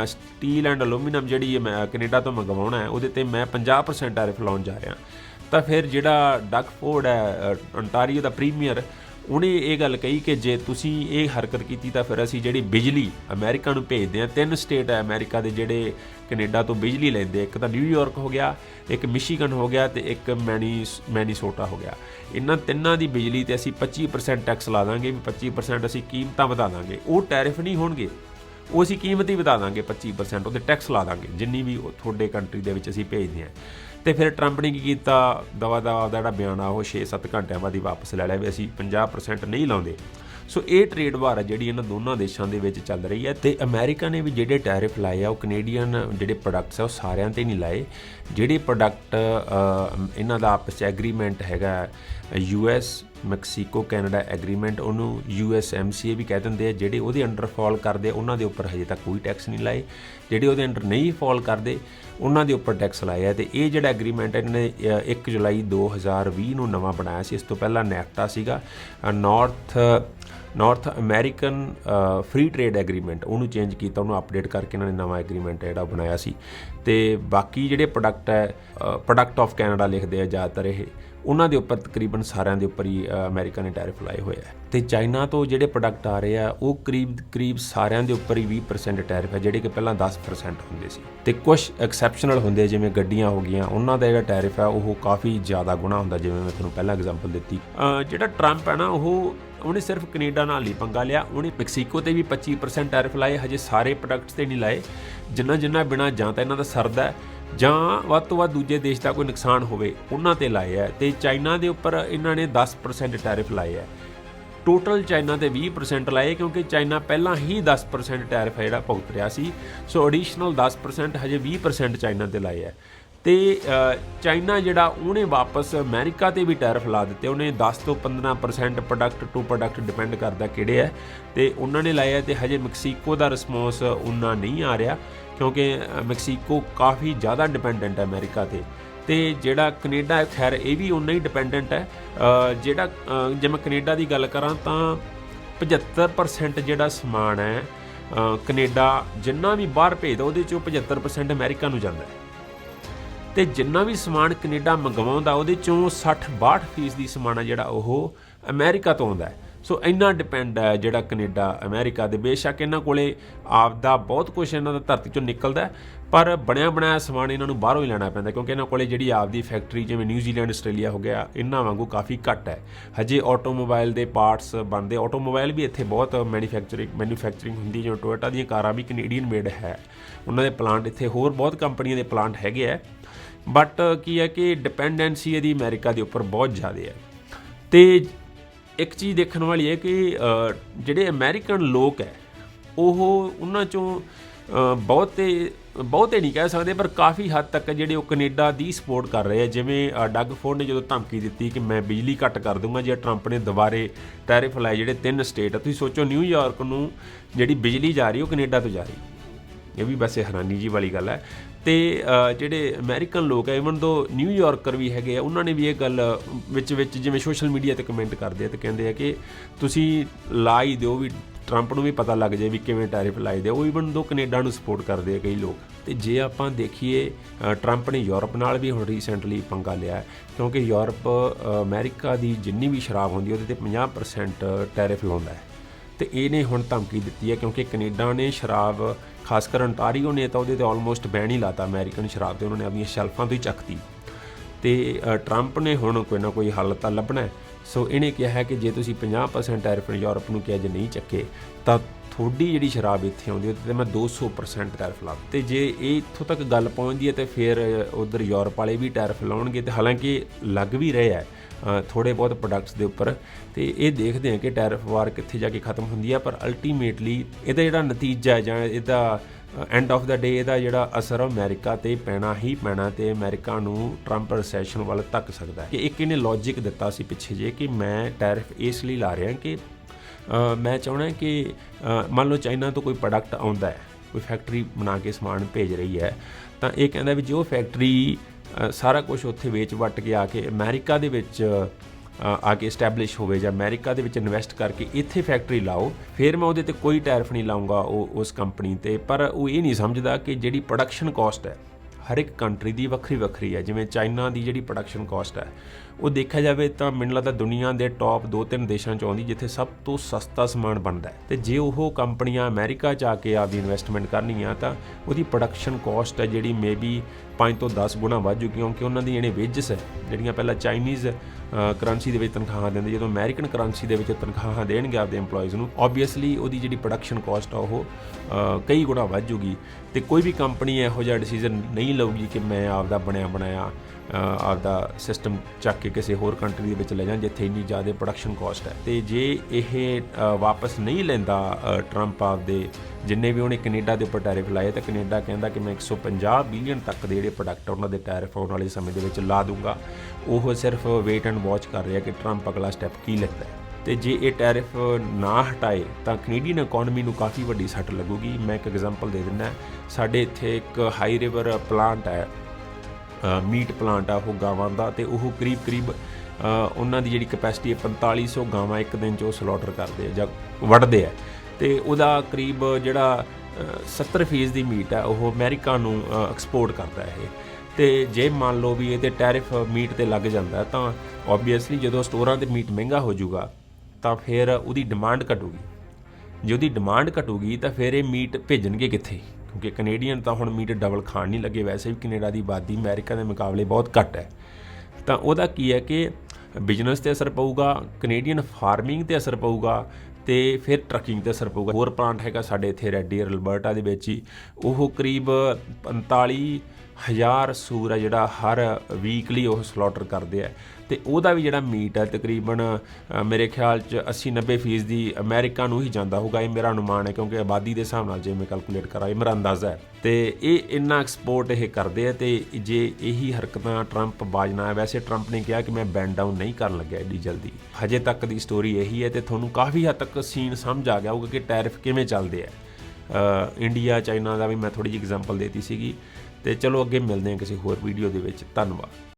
ਸਟੀਲ ਐਂਡ ਐਲੂਮੀਨੀਅਮ ਜਿਹੜੀ ਮੈਂ, ਕੈਨੇਡਾ ਤੋਂ ਮੰਗਵਾਉਣਾ ਹੈ, ਉਹਦੇ ਤੇ ਮੈਂ 50% ਟੈਰਿਫ ਲਾਉਣ ਜਾ ਰਿਹਾ। ਤਾਂ ਫਿਰ ਜਿਹੜਾ ਡਕਫੋਰਡ ਹੈ ਅੰਟਾਰੀਓ ਦਾ ਪ੍ਰੀਮੀਅਰ ਉਹਨੇ ਇਹ ਗੱਲ ਕਹੀ ਕਿ ਜੇ ਤੁਸੀਂ ਇਹ ਹਰਕਤ ਕੀਤੀ ਤਾਂ ਫਿਰ ਅਸੀਂ ਜਿਹੜੀ ਬਿਜਲੀ ਅਮਰੀਕਾ ਨੂੰ ਭੇਜਦੇ ਆ ਤਿੰਨ ਸਟੇਟ ਹੈ ਅਮਰੀਕਾ ਦੇ ਜਿਹੜੇ ਕੈਨੇਡਾ ਤੋਂ ਬਿਜਲੀ ਲੈਂਦੇ ਇੱਕ ਤਾਂ ਨਿਊਯਾਰਕ ਹੋ ਗਿਆ, ਇੱਕ ਮਿਸ਼ੀਗਨ ਹੋ ਗਿਆ ਤੇ ਇੱਕ ਮੈਨੀ, ਮੈਨੀਸੋਟਾ ਹੋ ਗਿਆ। ਇਹਨਾਂ ਤਿੰਨਾਂ ਦੀ ਬਿਜਲੀ ਤੇ ਅਸੀਂ 25% ਟੈਕਸ ਲਾ ਦਾਂਗੇ, ਵੀ 25% ਅਸੀਂ ਕੀਮਤਾਂ ਵਧਾ ਦਾਂਗੇ। ਉਹ ਟੈਰਿਫ ਨਹੀਂ ਹੋਣਗੇ। ਉਹ ਅਸੀਂ ਕੀਮਤ ਹੀ ਵਧਾ ਦਾਂਗੇ 25% ਉਹਦੇ ਟੈਕਸ ਲਾ ਦਾਂਗੇ, ਜਿੰਨੀ ਵੀ ਉਹ ਤੁਹਾਡੇ ਕੰਟਰੀ ਦੇ ਵਿੱਚ ਅਸੀਂ ਭੇਜਦੇ ਹਾਂ। ਤੇ ਫਿਰ ਟਰੰਪ ਨੇ ਕੀ ਕੀਤਾ? ਦਵਾ ਦਵਾ ਦਾ ਜਿਹੜਾ ਬਿਆਨ ਆ, ਉਹ 6-7 ਘੰਟਿਆਂ ਬਾਅਦ ਹੀ ਵਾਪਸ ਲੈ ਲਿਆ ਵੀ ਅਸੀਂ 50% ਨਹੀਂ ਲਾਉਂਦੇ। ਸੋ ਇਹ ਟ੍ਰੇਡ ਵਾਰ ਹੈ ਜਿਹੜੀ ਇਹਨਾਂ ਦੋਨਾਂ ਦੇਸ਼ਾਂ ਦੇ ਵਿੱਚ ਚੱਲ ਰਹੀ ਹੈ ਤੇ ਅਮਰੀਕਾ ਨੇ ਵੀ ਜਿਹੜੇ ਟੈਰਿਫ ਲਾਏ ਆ, ਉਹ ਕੈਨੇਡੀਅਨ ਜਿਹੜੇ ਪ੍ਰੋਡਕਟਸ ਆ, ਉਹ ਸਾਰਿਆਂ ਤੇ ਨਹੀਂ ਲਾਏ। ਜਿਹੜੇ ਪ੍ਰੋਡਕਟ ਇਹਨਾਂ ਦਾ ਆਪਸ ਚ ਐਗਰੀਮੈਂਟ ਹੈਗਾ ਯੂਐਸ ਮੈਕਸੀਕੋ ਕੈਨੇਡਾ ਐਗਰੀਮੈਂਟ ਉਹਨੂੰ ਯੂਐਸਐਮਸੀਏ ਵੀ ਕਹਿ ਦਿੰਦੇ ਆ, ਜਿਹੜੇ ਉਹਦੇ ਅੰਡਰ ਫਾਲ ਕਰਦੇ ਉਹਨਾਂ ਦੇ ਉੱਪਰ ਹਜੇ ਤੱਕ ਕੋਈ ਟੈਕਸ ਨਹੀਂ ਲਾਏ। ਜਿਹੜੇ ਉਹਦੇ ਅੰਡਰ ਨਹੀਂ ਫਾਲ ਕਰਦੇ ਉਹਨਾਂ ਦੇ ਉੱਪਰ ਟੈਕਸ ਲਾਇਆ ਤੇ ਇਹ ਜਿਹੜਾ ਐਗਰੀਮੈਂਟ ਇਹਨਾਂ ਨੇ ਅ, 1 ਜੁਲਾਈ 2020 ਨੂੰ ਨਵਾਂ ਬਣਾਇਆ ਸੀ। ਇਸ ਤੋਂ ਪਹਿਲਾਂ ਨੈਫਟਾ ਸੀਗਾ। North north American free trade agreement ਉਹਨੂੰ ਚੇਂਜ ਕੀਤਾ ਉਹਨੂੰ ਅਪਡੇਟ ਕਰਕੇ ਇਹਨਾਂ ਨੇ ਨਵਾਂ ਐਗਰੀਮੈਂਟ ਜਿਹੜਾ ਬਣਾਇਆ ਸੀ। ਤੇ ਬਾਕੀ ਜਿਹੜੇ ਪ੍ਰੋਡਕਟ ਹੈ ਪ੍ਰੋਡਕਟ ਆਫ ਕੈਨੇਡਾ ਲਿਖਦੇ ਆ ਜ਼ਿਆਦਾਤਰ ਇਹ। ਉਹਨਾਂ ਦੇ ਉੱਪਰ ਤਕਰੀਬਨ ਸਾਰਿਆਂ ਦੇ ਉੱਪਰ ਹੀ ਅ, ਅਮਰੀਕਾ ਨੇ ਟੈਰਿਫ ਲਾਏ ਹੋਏ ਆ। ਤੇ ਚਾਈਨਾ ਤੋਂ ਜਿਹੜੇ ਪ੍ਰੋਡਕਟ ਆ ਰਹੇ ਆ ਉਹ ਕਰੀਬ ਕਰੀਬ ਸਾਰਿਆਂ ਦੇ ਉੱਪਰ ਹੀ 20% ਟੈਰਿਫ ਹੈ ਜਿਹੜੇ ਕਿ ਪਹਿਲਾਂ 10% ਹੁੰਦੇ ਸੀ। ਤੇ ਕੁਝ ਐਕਸੈਪਸ਼ਨਲ ਹੁੰਦੇ ਜਿਵੇਂ ਗੱਡੀਆਂ ਹੋ ਗਈਆਂ ਉਹਨਾਂ ਦਾ ਜਿਹੜਾ ਟੈਰਿਫ ਹੈ ਉਹ ਕਾਫੀ ਜ਼ਿਆਦਾ ਗੁਣਾ ਹੁੰਦਾ ਜਿਵੇਂ ਮੈਂ ਤੁਹਾਨੂੰ ਪਹਿਲਾਂ ਐਗਜ਼ਾਮਪਲ ਦਿੱਤੀ। ਜਿਹੜਾ ਟਰੰਪ ਹੈ ਨਾ ਉਹ ਉਹਨੇ ਸਿਰਫ ਕੈਨੇਡਾ ਨਾਲ ਹੀ ਪੰਗਾ ਲਿਆ ਉਹਨੇ ਮੈਕਸੀਕੋ ਤੇ ਵੀ 25% ਟੈਰਿਫ ਲਾਏ ਹਜੇ ਸਾਰੇ ਪ੍ਰੋਡਕਟਸ ਤੇ ਨਹੀਂ ਲਾਏ। ਜਿੰਨਾ ਜਿੰਨਾ ਬਿਨਾ ਜਾਂ ਤਾਂ ਇਹਨਾਂ ਦਾ ਸਰਦਾ ਹੈ, ਜਾਂ ਵੱਧ ਤੋਂ ਵੱਧ ਦੂਜੇ ਦੇਸ਼ ਦਾ ਕੋਈ ਨੁਕਸਾਨ ਹੋਵੇ, ਉਹਨਾਂ ਤੇ ਲਾਏ ਹੈ ਤੇ ਚਾਈਨਾ ਦੇ ਉੱਪਰ ਇਹਨਾਂ ਨੇ 10% ਟੈਰਿਫ ਲਾਏ ਹੈ ਟੋਟਲ ਚਾਈਨਾ ਤੇ 20% ਲਾਏ ਕਿਉਂਕਿ ਚਾਈਨਾ ਪਹਿਲਾਂ ਹੀ 10% ਟੈਰਿਫ ਹੈ ਜਿਹੜਾ ਭੁਗਤ ਰਿਹਾ ਸੀ। ਸੋ ਐਡੀਸ਼ਨਲ 10% ਹਜੇ 20% ਚਾਈਨਾ ਤੇ ਲਾਏ ਹੈ ਤੇ ਚਾਈਨਾ ਜਿਹੜਾ ਉਹਨੇ ਵਾਪਸ ਅਮਰੀਕਾ ਤੇ ਵੀ ਟੈਰਿਫ ਲਾ ਦਿੱਤੇ, ਉਹਨੇ 10 ਤੋਂ 15% ਪ੍ਰੋਡਕਟ ਟੂ ਪ੍ਰੋਡਕਟ ਡਿਪੈਂਡ ਕਰਦਾ ਕਿਹੜੇ ਹੈ ਤੇ ਉਹਨਾਂ ਨੇ ਲਾਇਆ ਤੇ ਹਜੇ ਮੈਕਸੀਕੋ ਦਾ ਰਿਸਪੌਂਸ ਉਹਨਾਂ ਨਹੀਂ ਆ ਰਿਹਾ। ਕਿਉਂਕਿ ਮੈਕਸੀਕੋ ਕਾਫੀ ਜ਼ਿਆਦਾ ਡਿਪੈਂਡੈਂਟ ਹੈ ਅਮਰੀਕਾ ਤੇ। ਤੇ ਜਿਹੜਾ ਕੈਨੇਡਾ ਹੈ ਖੈਰ ਇਹ ਵੀ ਉਨਾ ਹੀ ਡਿਪੈਂਡੈਂਟ ਹੈ। ਜਿਹੜਾ ਜੇ ਮੈਂ ਕੈਨੇਡਾ ਦੀ ਗੱਲ ਕਰਾਂ ਤਾਂ 75% ਜਿਹੜਾ ਸਮਾਨ ਹੈ ਅ, ਕੈਨੇਡਾ ਜਿੰਨਾ ਵੀ ਬਾਹਰ ਭੇਜਦਾ ਉਹਦੇ ਚੋਂ 75% ਅਮਰੀਕਾ ਨੂੰ ਜਾਂਦਾ ਹੈ। ਤੇ ਜਿੰਨਾ ਵੀ ਸਮਾਨ ਕੈਨੇਡਾ ਮੰਗਵਾਉਂਦਾ ਉਹਦੇ ਚੋਂ 60-62% ਦੀ ਸਮਾਨ ਆ ਜਿਹੜਾ ਉਹ ਅਮਰੀਕਾ ਤੋਂ ਆਉਂਦਾ ਹੈ। ਸੋ ਇੰਨਾ ਡਿਪੈਂਡ ਹੈ ਜਿਹੜਾ ਕੈਨੇਡਾ, ਅਮਰੀਕਾ ਦੇ, ਬੇਸ਼ੱਕ ਇਹਨਾਂ ਕੋਲੇ ਆਪਦਾ ਬਹੁਤ ਕੁਝ ਇਹਨਾਂ ਦਾ ਧਰਤੀ ਚੋਂ ਨਿਕਲਦਾ ਪਰ ਬਣਿਆ ਬਣਾਇਆ ਸਮਾਨ ਇਹਨਾਂ ਨੂੰ ਬਾਹਰੋਂ ਹੀ ਲੈਣਾ ਪੈਂਦਾ ਕਿਉਂਕਿ ਇਹਨਾਂ ਕੋਲੇ ਜਿਹੜੀ ਆਪਦੀ ਫੈਕਟਰੀ ਜਿਵੇਂ ਨਿਊਜ਼ੀਲੈਂਡ ਆਸਟ੍ਰੇਲੀਆ ਹੋ ਗਿਆ, ਇਹਨਾਂ ਵਾਂਗੂ ਕਾਫੀ ਘੱਟ ਹੈ। ਹਜੇ ਆਟੋਮੋਬਾਈਲ ਦੇ ਪਾਰਟਸ ਬਣਦੇ ਆਟੋਮੋਬਾਈਲ ਵੀ ਇੱਥੇ ਬਹੁਤ ਮੈਨੂਫੈਕਚਰਿੰਗ ਮੈਨੂਫੈਕਚਰਿੰਗ ਹੁੰਦੀ ਜਿਵੇਂ ਟੋਇਟਾ ਦੀਆਂ ਕਾਰਾਂ ਵੀ ਕੈਨੇਡੀਅਨ ਮੇਡ ਹੈ। ਉਹਨਾਂ ਦੇ ਪਲਾਂਟ ਇੱਥੇ ਹੋਰ ਬਹੁਤ ਕੰਪਨੀਆਂ ਦੇ ਪਲਾਂਟ ਹੈਗੇ ਆ ਬਟ ਕੀ ਹੈ ਕਿ ਡਿਪੈਂਡੈਂਸੀ ਇਹਦੀ ਅਮਰੀਕਾ ਦੇ ਉੱਪਰ ਬਹੁਤ ਜ਼ਿਆਦਾ ਹੈ। ਤੇ ਇੱਕ ਚੀਜ਼ ਦੇਖਣ ਵਾਲੀ ਹੈ ਕਿ ਜਿਹੜੇ ਅਮਰੀਕਨ ਲੋਕ ਹੈ, ਉਹ ਉਹਨਾਂ ਚੋਂ ਬਹੁਤੇ ਬਹੁਤੇ ਨਹੀਂ ਕਹਿ ਸਕਦੇ, ਪਰ ਕਾਫੀ ਹੱਦ ਤੱਕ ਜਿਹੜੇ ਉਹ ਕੈਨੇਡਾ ਦੀ ਸਪੋਰਟ ਕਰ ਰਹੇ ਆ। ਜਿਵੇਂ ਡੱਗ ਫੋਰਡ ਨੇ ਜਦੋਂ ਧਮਕੀ ਦਿੱਤੀ ਕਿ ਮੈਂ ਬਿਜਲੀ ਕੱਟ ਕਰ ਦੂੰਗਾ ਜੇ ਟਰੰਪ ਨੇ ਦੁਬਾਰੇ ਟੈਰਿਫ ਲਾਏ ਜਿਹੜੇ ਤਿੰਨ ਸਟੇਟ ਆ, ਤੁਸੀਂ ਸੋਚੋ ਨਿਊਯਾਰਕ ਨੂੰ ਜਿਹੜੀ ਬਿਜਲੀ ਜਾ ਰਹੀ, ਉਹ ਕੈਨੇਡਾ ਤੋਂ ਜਾ ਰਹੀ। ਇਹ ਵੀ ਵੈਸੇ ਹੈਰਾਨੀ ਜੀ ਵਾਲੀ ਗੱਲ ਹੈ। ਤੇ ਜਿਹੜੇ ਅਮਰੀਕਨ ਲੋਕ ਹੈ ਇਵਨ ਦੋ ਨਿਊਯਾਰਕਰ ਵੀ ਹੈਗੇ ਆ ਉਹਨਾਂ ਨੇ ਵੀ ਇਹ ਗੱਲ ਵਿੱਚ ਵਿੱਚ ਜਿਵੇਂ ਸੋਸ਼ਲ ਮੀਡੀਆ ਤੇ ਕਮੈਂਟ ਕਰਦੇ ਆ ਤੇ ਕਹਿੰਦੇ ਆ ਕਿ ਤੁਸੀਂ ਲਾ ਹੀ ਦਿਓ ਵੀ ਟਰੰਪ ਨੂੰ ਵੀ ਪਤਾ ਲੱਗ ਜਾਏ ਵੀ ਕਿਵੇਂ ਟੈਰਿਫ ਲਾਏ ਦੇ ਉਹ ਇਵਨ ਦੋ ਕੈਨੇਡਾ ਨੂੰ ਸਪੋਰਟ ਕਰਦੇ ਆ ਕਈ ਲੋਕ। ਤੇ ਜੇ ਆਪਾਂ ਦੇਖੀਏ ਟਰੰਪ ਨੇ ਯੂਰਪ ਨਾਲ ਵੀ ਹੁਣ ਰੀਸੈਂਟਲੀ ਪੰਗਾ ਲਿਆ ਕਿਉਂਕਿ ਯੂਰਪ ਅ, ਅਮਰੀਕਾ ਦੀ ਜਿੰਨੀ ਵੀ ਸ਼ਰਾਬ ਹੁੰਦੀ ਉਹਦੇ ਤੇ 50% ਟੈਰਿਫ ਲਾਉਂਦਾ ਹੈ। ਤੇ ਇਹਨੇ ਹੁਣ ਧਮਕੀ ਦਿੱਤੀ ਹੈ ਕਿਉਂਕਿ ਕੈਨੇਡਾ ਨੇ ਸ਼ਰਾਬ, ਖਾਸ ਕਰ ਅੰਟਾਰੀਓ ਨੇ ਤਾਂ ਉਹਦੇ ਤੇ ਆਲਮੋਸਟ ਬੈਨ ਹੀ ਲਾਤਾ ਅਮਰੀਕਨ ਸ਼ਰਾਬ ਤੇ, ਉਹਨਾਂ ਨੇ ਆਪਣੀਆਂ ਸ਼ੈਲਫਾਂ ਤੋਂ ਹੀ ਚੱਕਤੀ ਤੇ। ਟਰੰਪ ਨੇ ਹੁਣ ਕੋਈ ਨਾ ਕੋਈ ਹੱਲ ਤਾਂ ਲੱਭਣਾ ਸੋ ਇਹਨੇ ਕਿਹਾ ਹੈ ਕਿ ਜੇ ਤੁਸੀਂ 50% ਟੈਰਿਫ ਯੂਰਪ ਨੂੰ ਕਿਹਾ ਜੇ ਨਹੀਂ ਚੱਕੇ, ਤਾਂ ਤੁਹਾਡੀ ਜਿਹੜੀ ਸ਼ਰਾਬ ਇੱਥੇ ਆਉਂਦੀ ਉਹਦੇ ਤੇ ਮੈਂ 200% ਟੈਰਫ ਲਾ ਤੇ ਜੇ ਇਹ ਇੱਥੋਂ ਤੱਕ ਗੱਲ ਪਹੁੰਚਦੀ ਹੈ ਤੇ ਫਿਰ ਉਧਰ ਯੂਰਪ ਵਾਲੇ ਵੀ ਟੈਰਫ ਲਾਉਣਗੇ ਤੇ ਹਾਲਾਂਕਿ ਲੱਗ ਵੀ ਰਹੇ ਹੈ ਅ, ਥੋੜੇ ਬਹੁਤ ਪ੍ਰੋਡਕਟਸ ਦੇ ਉੱਪਰ। ਤੇ ਇਹ ਦੇਖਦੇ ਹਾਂ ਕਿ ਟੈਰਫ ਵਾਰ ਕਿੱਥੇ ਜਾ ਕੇ ਖਤਮ ਹੁੰਦੀ ਹੈ ਪਰ ਅਲਟੀਮੇਟਲੀ ਇਹਦਾ ਜਿਹੜਾ ਨਤੀਜਾ ਜਾਂ ਇਹਦਾ ਐਂਡ ਆਫ ਦਾ ਡੇ ਇਹਦਾ ਜਿਹੜਾ ਅਸਰ ਆ ਅਮਰੀਕਾ ਤੇ ਪੈਣਾ ਹੀ ਪੈਣਾ ਤੇ ਅਮਰੀਕਾ ਨੂੰ ਟਰੰਪ ਰੈਸੈਸ਼ਨ ਵੱਲ ਧੱਕ ਸਕਦਾ ਹੈ। ਕਿ ਇੱਕ ਇਹਨੇ ਲੌਜੀਕ ਦਿੱਤਾ ਸੀ ਪਿੱਛੇ ਜੇ ਕਿ ਮੈਂ ਟੈਰਿਫ ਇਸ ਲਈ ਲਾ ਰਿਹਾ ਕਿ ਮੈਂ ਚਾਹਣਾ ਕਿ ਮੰਨ ਲਓ ਚਾਈਨਾ ਤੋਂ ਕੋਈ ਪ੍ਰੋਡਕਟ ਆਉਂਦਾ ਹੈ, ਕੋਈ ਫੈਕਟਰੀ ਬਣਾ ਕੇ ਸਮਾਨ ਭੇਜ ਰਹੀ ਹੈ, ਤਾਂ ਇਹ ਕਹਿੰਦਾ ਵੀ ਜੋ ਫੈਕਟਰੀ ਸਾਰਾ ਕੁਝ ਉੱਥੇ ਵੇਚ ਵੱਟ ਕੇ ਆ ਕੇ ਅਮਰੀਕਾ ਦੇ ਵਿੱਚ ਆ ਕੇ ਸਟੈਬਲਿਸ਼ ਹੋਵੇ ਜਾਂ ਅਮਰੀਕਾ ਦੇ ਵਿੱਚ ਇਨਵੈਸਟ ਕਰਕੇ ਇੱਥੇ ਫੈਕਟਰੀ ਲਾਓ, ਫਿਰ ਮੈਂ ਉਹਦੇ ਤੇ ਕੋਈ ਟੈਰਿਫ ਨਹੀਂ ਲਾਉਂਗਾ ਉਹ, ਉਸ ਕੰਪਨੀ ਤੇ, ਪਰ ਉਹ ਇਹ ਨਹੀਂ ਸਮਝਦਾ ਕਿ ਜਿਹੜੀ ਪ੍ਰੋਡਕਸ਼ਨ ਕਾਸਟ ਹੈ ਹਰ ਇੱਕ ਕੰਟਰੀ ਦੀ ਵੱਖਰੀ ਵੱਖਰੀ ਹੈ। ਜਿਵੇਂ ਚਾਈਨਾ ਦੀ ਜਿਹੜੀ ਪ੍ਰੋਡਕਸ਼ਨ ਕਾਸਟ ਹੈ, ਉਹ ਦੇਖਿਆ ਜਾਵੇ ਤਾਂ ਮੈਨੂੰ ਲੱਗਦਾ ਦੁਨੀਆ ਦੇ ਟੌਪ 2-3 ਦੇਸ਼ਾਂ 'ਚ ਆਉਂਦੀ, ਜਿੱਥੇ ਸਭ ਤੋਂ ਸਸਤਾ ਸਮਾਨ ਬਣਦਾ ਹੈ। ਤੇ ਜੇ ਉਹ ਕੰਪਨੀਆਂ ਅਮਰੀਕਾ 'ਚ ਆ ਕੇ ਆਪਦੀ ਇਨਵੈਸਟਮੈਂਟ ਕਰਨੀਆਂ, ਤਾਂ ਉਹਦੀ ਪ੍ਰੋਡਕਸ਼ਨ ਕਾਸਟ ਹੈ ਜਿਹੜੀ ਮੇਬੀ 5 ਤੋਂ 10 ਗੁਣਾ ਵੱਧ ਜੂਗੀ, ਕਿਉਂਕਿ ਉਹਨਾਂ ਦੀ ਜਿਹੜੇ ਵੇਜਸ ਹੈ, ਜਿਹੜੀਆਂ ਪਹਿਲਾਂ ਚਾਈਨੀਜ਼ ਕਰੰਸੀ ਦੇ ਵਿੱਚ ਤਨਖਾਹਾਂ ਦਿੰਦੇ। ਜਦੋਂ ਅਮਰੀਕਨ ਕਰੰਸੀ ਦੇ ਵਿੱਚ ਤਨਖਾਹਾਂ ਦੇਣਗੇ ਆਪਦੇ EMPLOYEES ਨੂੰ ਆਬਵੀਅਸਲੀ ਉਹਦੀ ਜਿਹੜੀ ਪ੍ਰੋਡਕਸ਼ਨ ਕਾਸਟ ਆ ਉਹ ਕਈ ਗੁਣਾ ਵੱਧ ਜੂਗੀ ਤੇ ਕੋਈ ਵੀ ਕੰਪਨੀ ਇਹੋ ਜਿਹਾ ਡਿਸੀਜਨ ਨਹੀਂ ਲਊਗੀ ਕਿ ਮੈਂ ਆਪਦਾ ਬਣਿਆ ਬਣਾਇਆ ਆਪਦਾ ਸਿਸਟਮ ਚੱਕ ਕੇ ਕਿਸੇ ਹੋਰ ਕੰਟਰੀ ਦੇ ਵਿੱਚ ਲੈ ਜਾਂ ਜਿੱਥੇ ਇੰਨੀ ਜ਼ਿਆਦਾ ਪ੍ਰੋਡਕਸ਼ਨ ਕਾਸਟ ਹੈ। ਤੇ ਜੇ ਇਹ ਵਾਪਸ ਨਹੀਂ ਲੈਂਦਾ ਟਰੰਪ ਆਪਦੇ ਜਿੰਨੇ ਵੀ ਉਹਨੇ ਕੈਨੇਡਾ ਦੇ ਉੱਪਰ ਟੈਰਿਫ ਲਾਏ, ਤਾਂ ਕੈਨੇਡਾ ਕਹਿੰਦਾ ਕਿ ਮੈਂ 150 ਬਿਲੀਅਨ ਤੱਕ ਦੇ ਜਿਹੜੇ ਪ੍ਰੋਡਕਟ ਉਹਨਾਂ ਦੇ ਟੈਰਿਫ ਆਉਣ ਵਾਲੇ ਸਮੇਂ ਦੇ ਵਿੱਚ ਲਾ ਦੂੰਗਾ। ਉਹ ਸਿਰਫ ਵੇਟ ਐਂਡ ਵਾਚ ਕਰ ਰਿਹਾ ਕਿ ਟਰੰਪ ਅਗਲਾ ਸਟੈਪ ਕੀ ਲੈਂਦਾ ਹੈ। ਤੇ ਜੇ ਇਹ ਟੈਰਿਫ ਨਾ ਹਟਾਏ ਤਾਂ ਕੈਨੇਡੀਅਨ ਇਕਨੋਮੀ ਨੂੰ ਕਾਫੀ ਵੱਡੀ ਸੱਟ ਲੱਗੂਗੀ। ਮੈਂ ਇੱਕ ਐਗਜ਼ਾਮਪਲ ਦੇ ਦਿੰਦਾ ਸਾਡੇ ਇੱਥੇ ਇੱਕ ਹਾਈ ਰਿਵਰ ਪਲਾਂਟ ਹੈ ਮੀਟ ਪਲਾਂਟ ਆ ਉਹ ਗਾਵਾਂ ਦਾ ਤੇ ਉਹ ਕਰੀਬ ਕਰੀਬ ਉਹਨਾਂ ਦੀ ਜਿਹੜੀ ਕਪੈਸਿਟੀ ਹੈ 4500 ਗਾਵਾਂ ਇੱਕ ਦਿਨ 'ਚ ਉਹ ਸਲੋਟਰ ਕਰਦੇ ਆ ਜਾਂ ਵੱਢਦੇ ਆ। ਤੇ ਉਹਦਾ ਕਰੀਬ ਜਿਹੜਾ ਅ, 70% ਦੀ ਮੀਟ ਹੈ ਉਹ ਅਮਰੀਕਾ ਨੂੰ ਐਕਸਪੋਰਟ ਕਰਦਾ ਹੈ ਇਹ। ਤੇ ਜੇ ਮੰਨ ਲਓ ਵੀ ਇਹ ਤੇ ਟੈਰਿਫ ਮੀਟ ਤੇ ਲੱਗ ਜਾਂਦਾ, ਤਾਂ ਆਬਵੀਅਸਲੀ ਜਦੋਂ ਸਟੋਰਾਂ ਤੇ ਮੀਟ ਮਹਿੰਗਾ ਹੋ ਜਾਊਗਾ, ਤਾਂ ਫਿਰ ਉਹਦੀ ਡਿਮਾਂਡ ਘਟੂਗੀ। ਜੇ ਉਹਦੀ ਡਿਮਾਂਡ ਘਟੂਗੀ, ਤਾਂ ਫਿਰ ਇਹ ਮੀਟ ਭੇਜਣਗੇ ਕਿੱਥੇ? ਕਿਉਂਕਿ ਕੈਨੇਡੀਅਨ ਤਾਂ ਹੁਣ ਮੀਟ ਡਬਲ ਖਾਣ ਨਹੀਂ ਲੱਗੇ, ਵੈਸੇ ਵੀ ਕੈਨੇਡਾ ਦੀ ਆਬਾਦੀ ਅਮਰੀਕਾ ਦੇ ਮੁਕਾਬਲੇ ਬਹੁਤ ਘੱਟ ਹੈ। ਤਾਂ ਉਹਦਾ ਕੀ ਹੈ ਕਿ ਬਿਜ਼ਨਸ ਤੇ ਅਸਰ ਪਊਗਾ ਕੈਨੇਡੀਅਨ ਫਾਰਮਿੰਗ ਤੇ ਅਸਰ ਪਊਗਾ, ਤੇ ਫਿਰ ਟਰੱਕਿੰਗ ਤੇ ਅਸਰ ਪਊਗਾ। ਹੋਰ ਪਲਾਂਟ ਹੈਗਾ ਸਾਡੇ ਇੱਥੇ ਰੈਡ ਅਲਬਰਟਾ ਦੇ ਵਿੱਚ ਹੀ, ਉਹ ਕਰੀਬ 45 ਹਜ਼ਾਰ ਸੂਰ ਹੈ ਜਿਹੜਾ ਹਰ ਵੀਕਲੀ ਉਹ ਸਲੋਟਰ ਕਰਦੇ ਆ। ਤੇ ਉਹਦਾ ਵੀ ਜਿਹੜਾ ਮੀਟ ਹੈ ਤਕਰੀਬਨ ਮੇਰੇ ਖਿਆਲ ਚ 80 90 ਫੀਸਦੀ ਅਮਰੀਕਾ ਨੂੰ ਹੀ ਜਾਂਦਾ ਹੋਊਗਾ, ਇਹ ਮੇਰਾ ਅਨੁਮਾਨ ਹੈ, ਕਿਉਂਕਿ ਆਬਾਦੀ ਦੇ ਹਿਸਾਬ ਨਾਲ ਜੇ ਮੈਂ ਕੈਲਕੂਲੇਟ ਕਰਾਂ, ਇਹ ਮੇਰਾ ਅੰਦਾਜ਼ਾ ਹੈ। ਤੇ ਇਹ ਇੰਨਾ ਐਕਸਪੋਰਟ ਇਹ ਕਰਦੇ ਆ, ਤੇ ਜੇ ਇਹੀ ਹਰਕਤਾਂ ਟਰੰਪ ਬਾਜਣਾ ਹੈ, ਵੈਸੇ ਟਰੰਪ ਨੇ ਕਿਹਾ ਕਿ ਮੈਂ ਬੈਂਡ ਡਾਊਨ ਨਹੀਂ ਕਰਨ ਲੱਗਿਆ ਏਡੀ ਜਲਦੀ। ਹਜੇ ਤੱਕ ਦੀ ਸਟੋਰੀ ਇਹੀ ਹੈ ਤੇ ਤੁਹਾਨੂੰ ਕਾਫੀ ਹੱਦ ਤੱਕ ਸੀਨ ਸਮਝ ਆ ਗਿਆ ਹੋਊਗਾ ਕਿ ਟੈਰਿਫ ਕਿਵੇਂ ਚੱਲਦੇ ਆ। ਇੰਡੀਆ ਚਾਈਨਾ ਦਾ ਵੀ ਮੈਂ ਥੋੜੀ ਜਿਹੀ ਐਗਜ਼ਾਮਪਲ ਦੇਤੀ ਸੀਗੀ। ਤੇ ਚਲੋ ਅੱਗੇ ਮਿਲਦੇ ਹਾਂ ਕਿਸੇ ਹੋਰ ਵੀਡੀਓ ਦੇ ਵਿੱਚ। ਧੰਨਵਾਦ।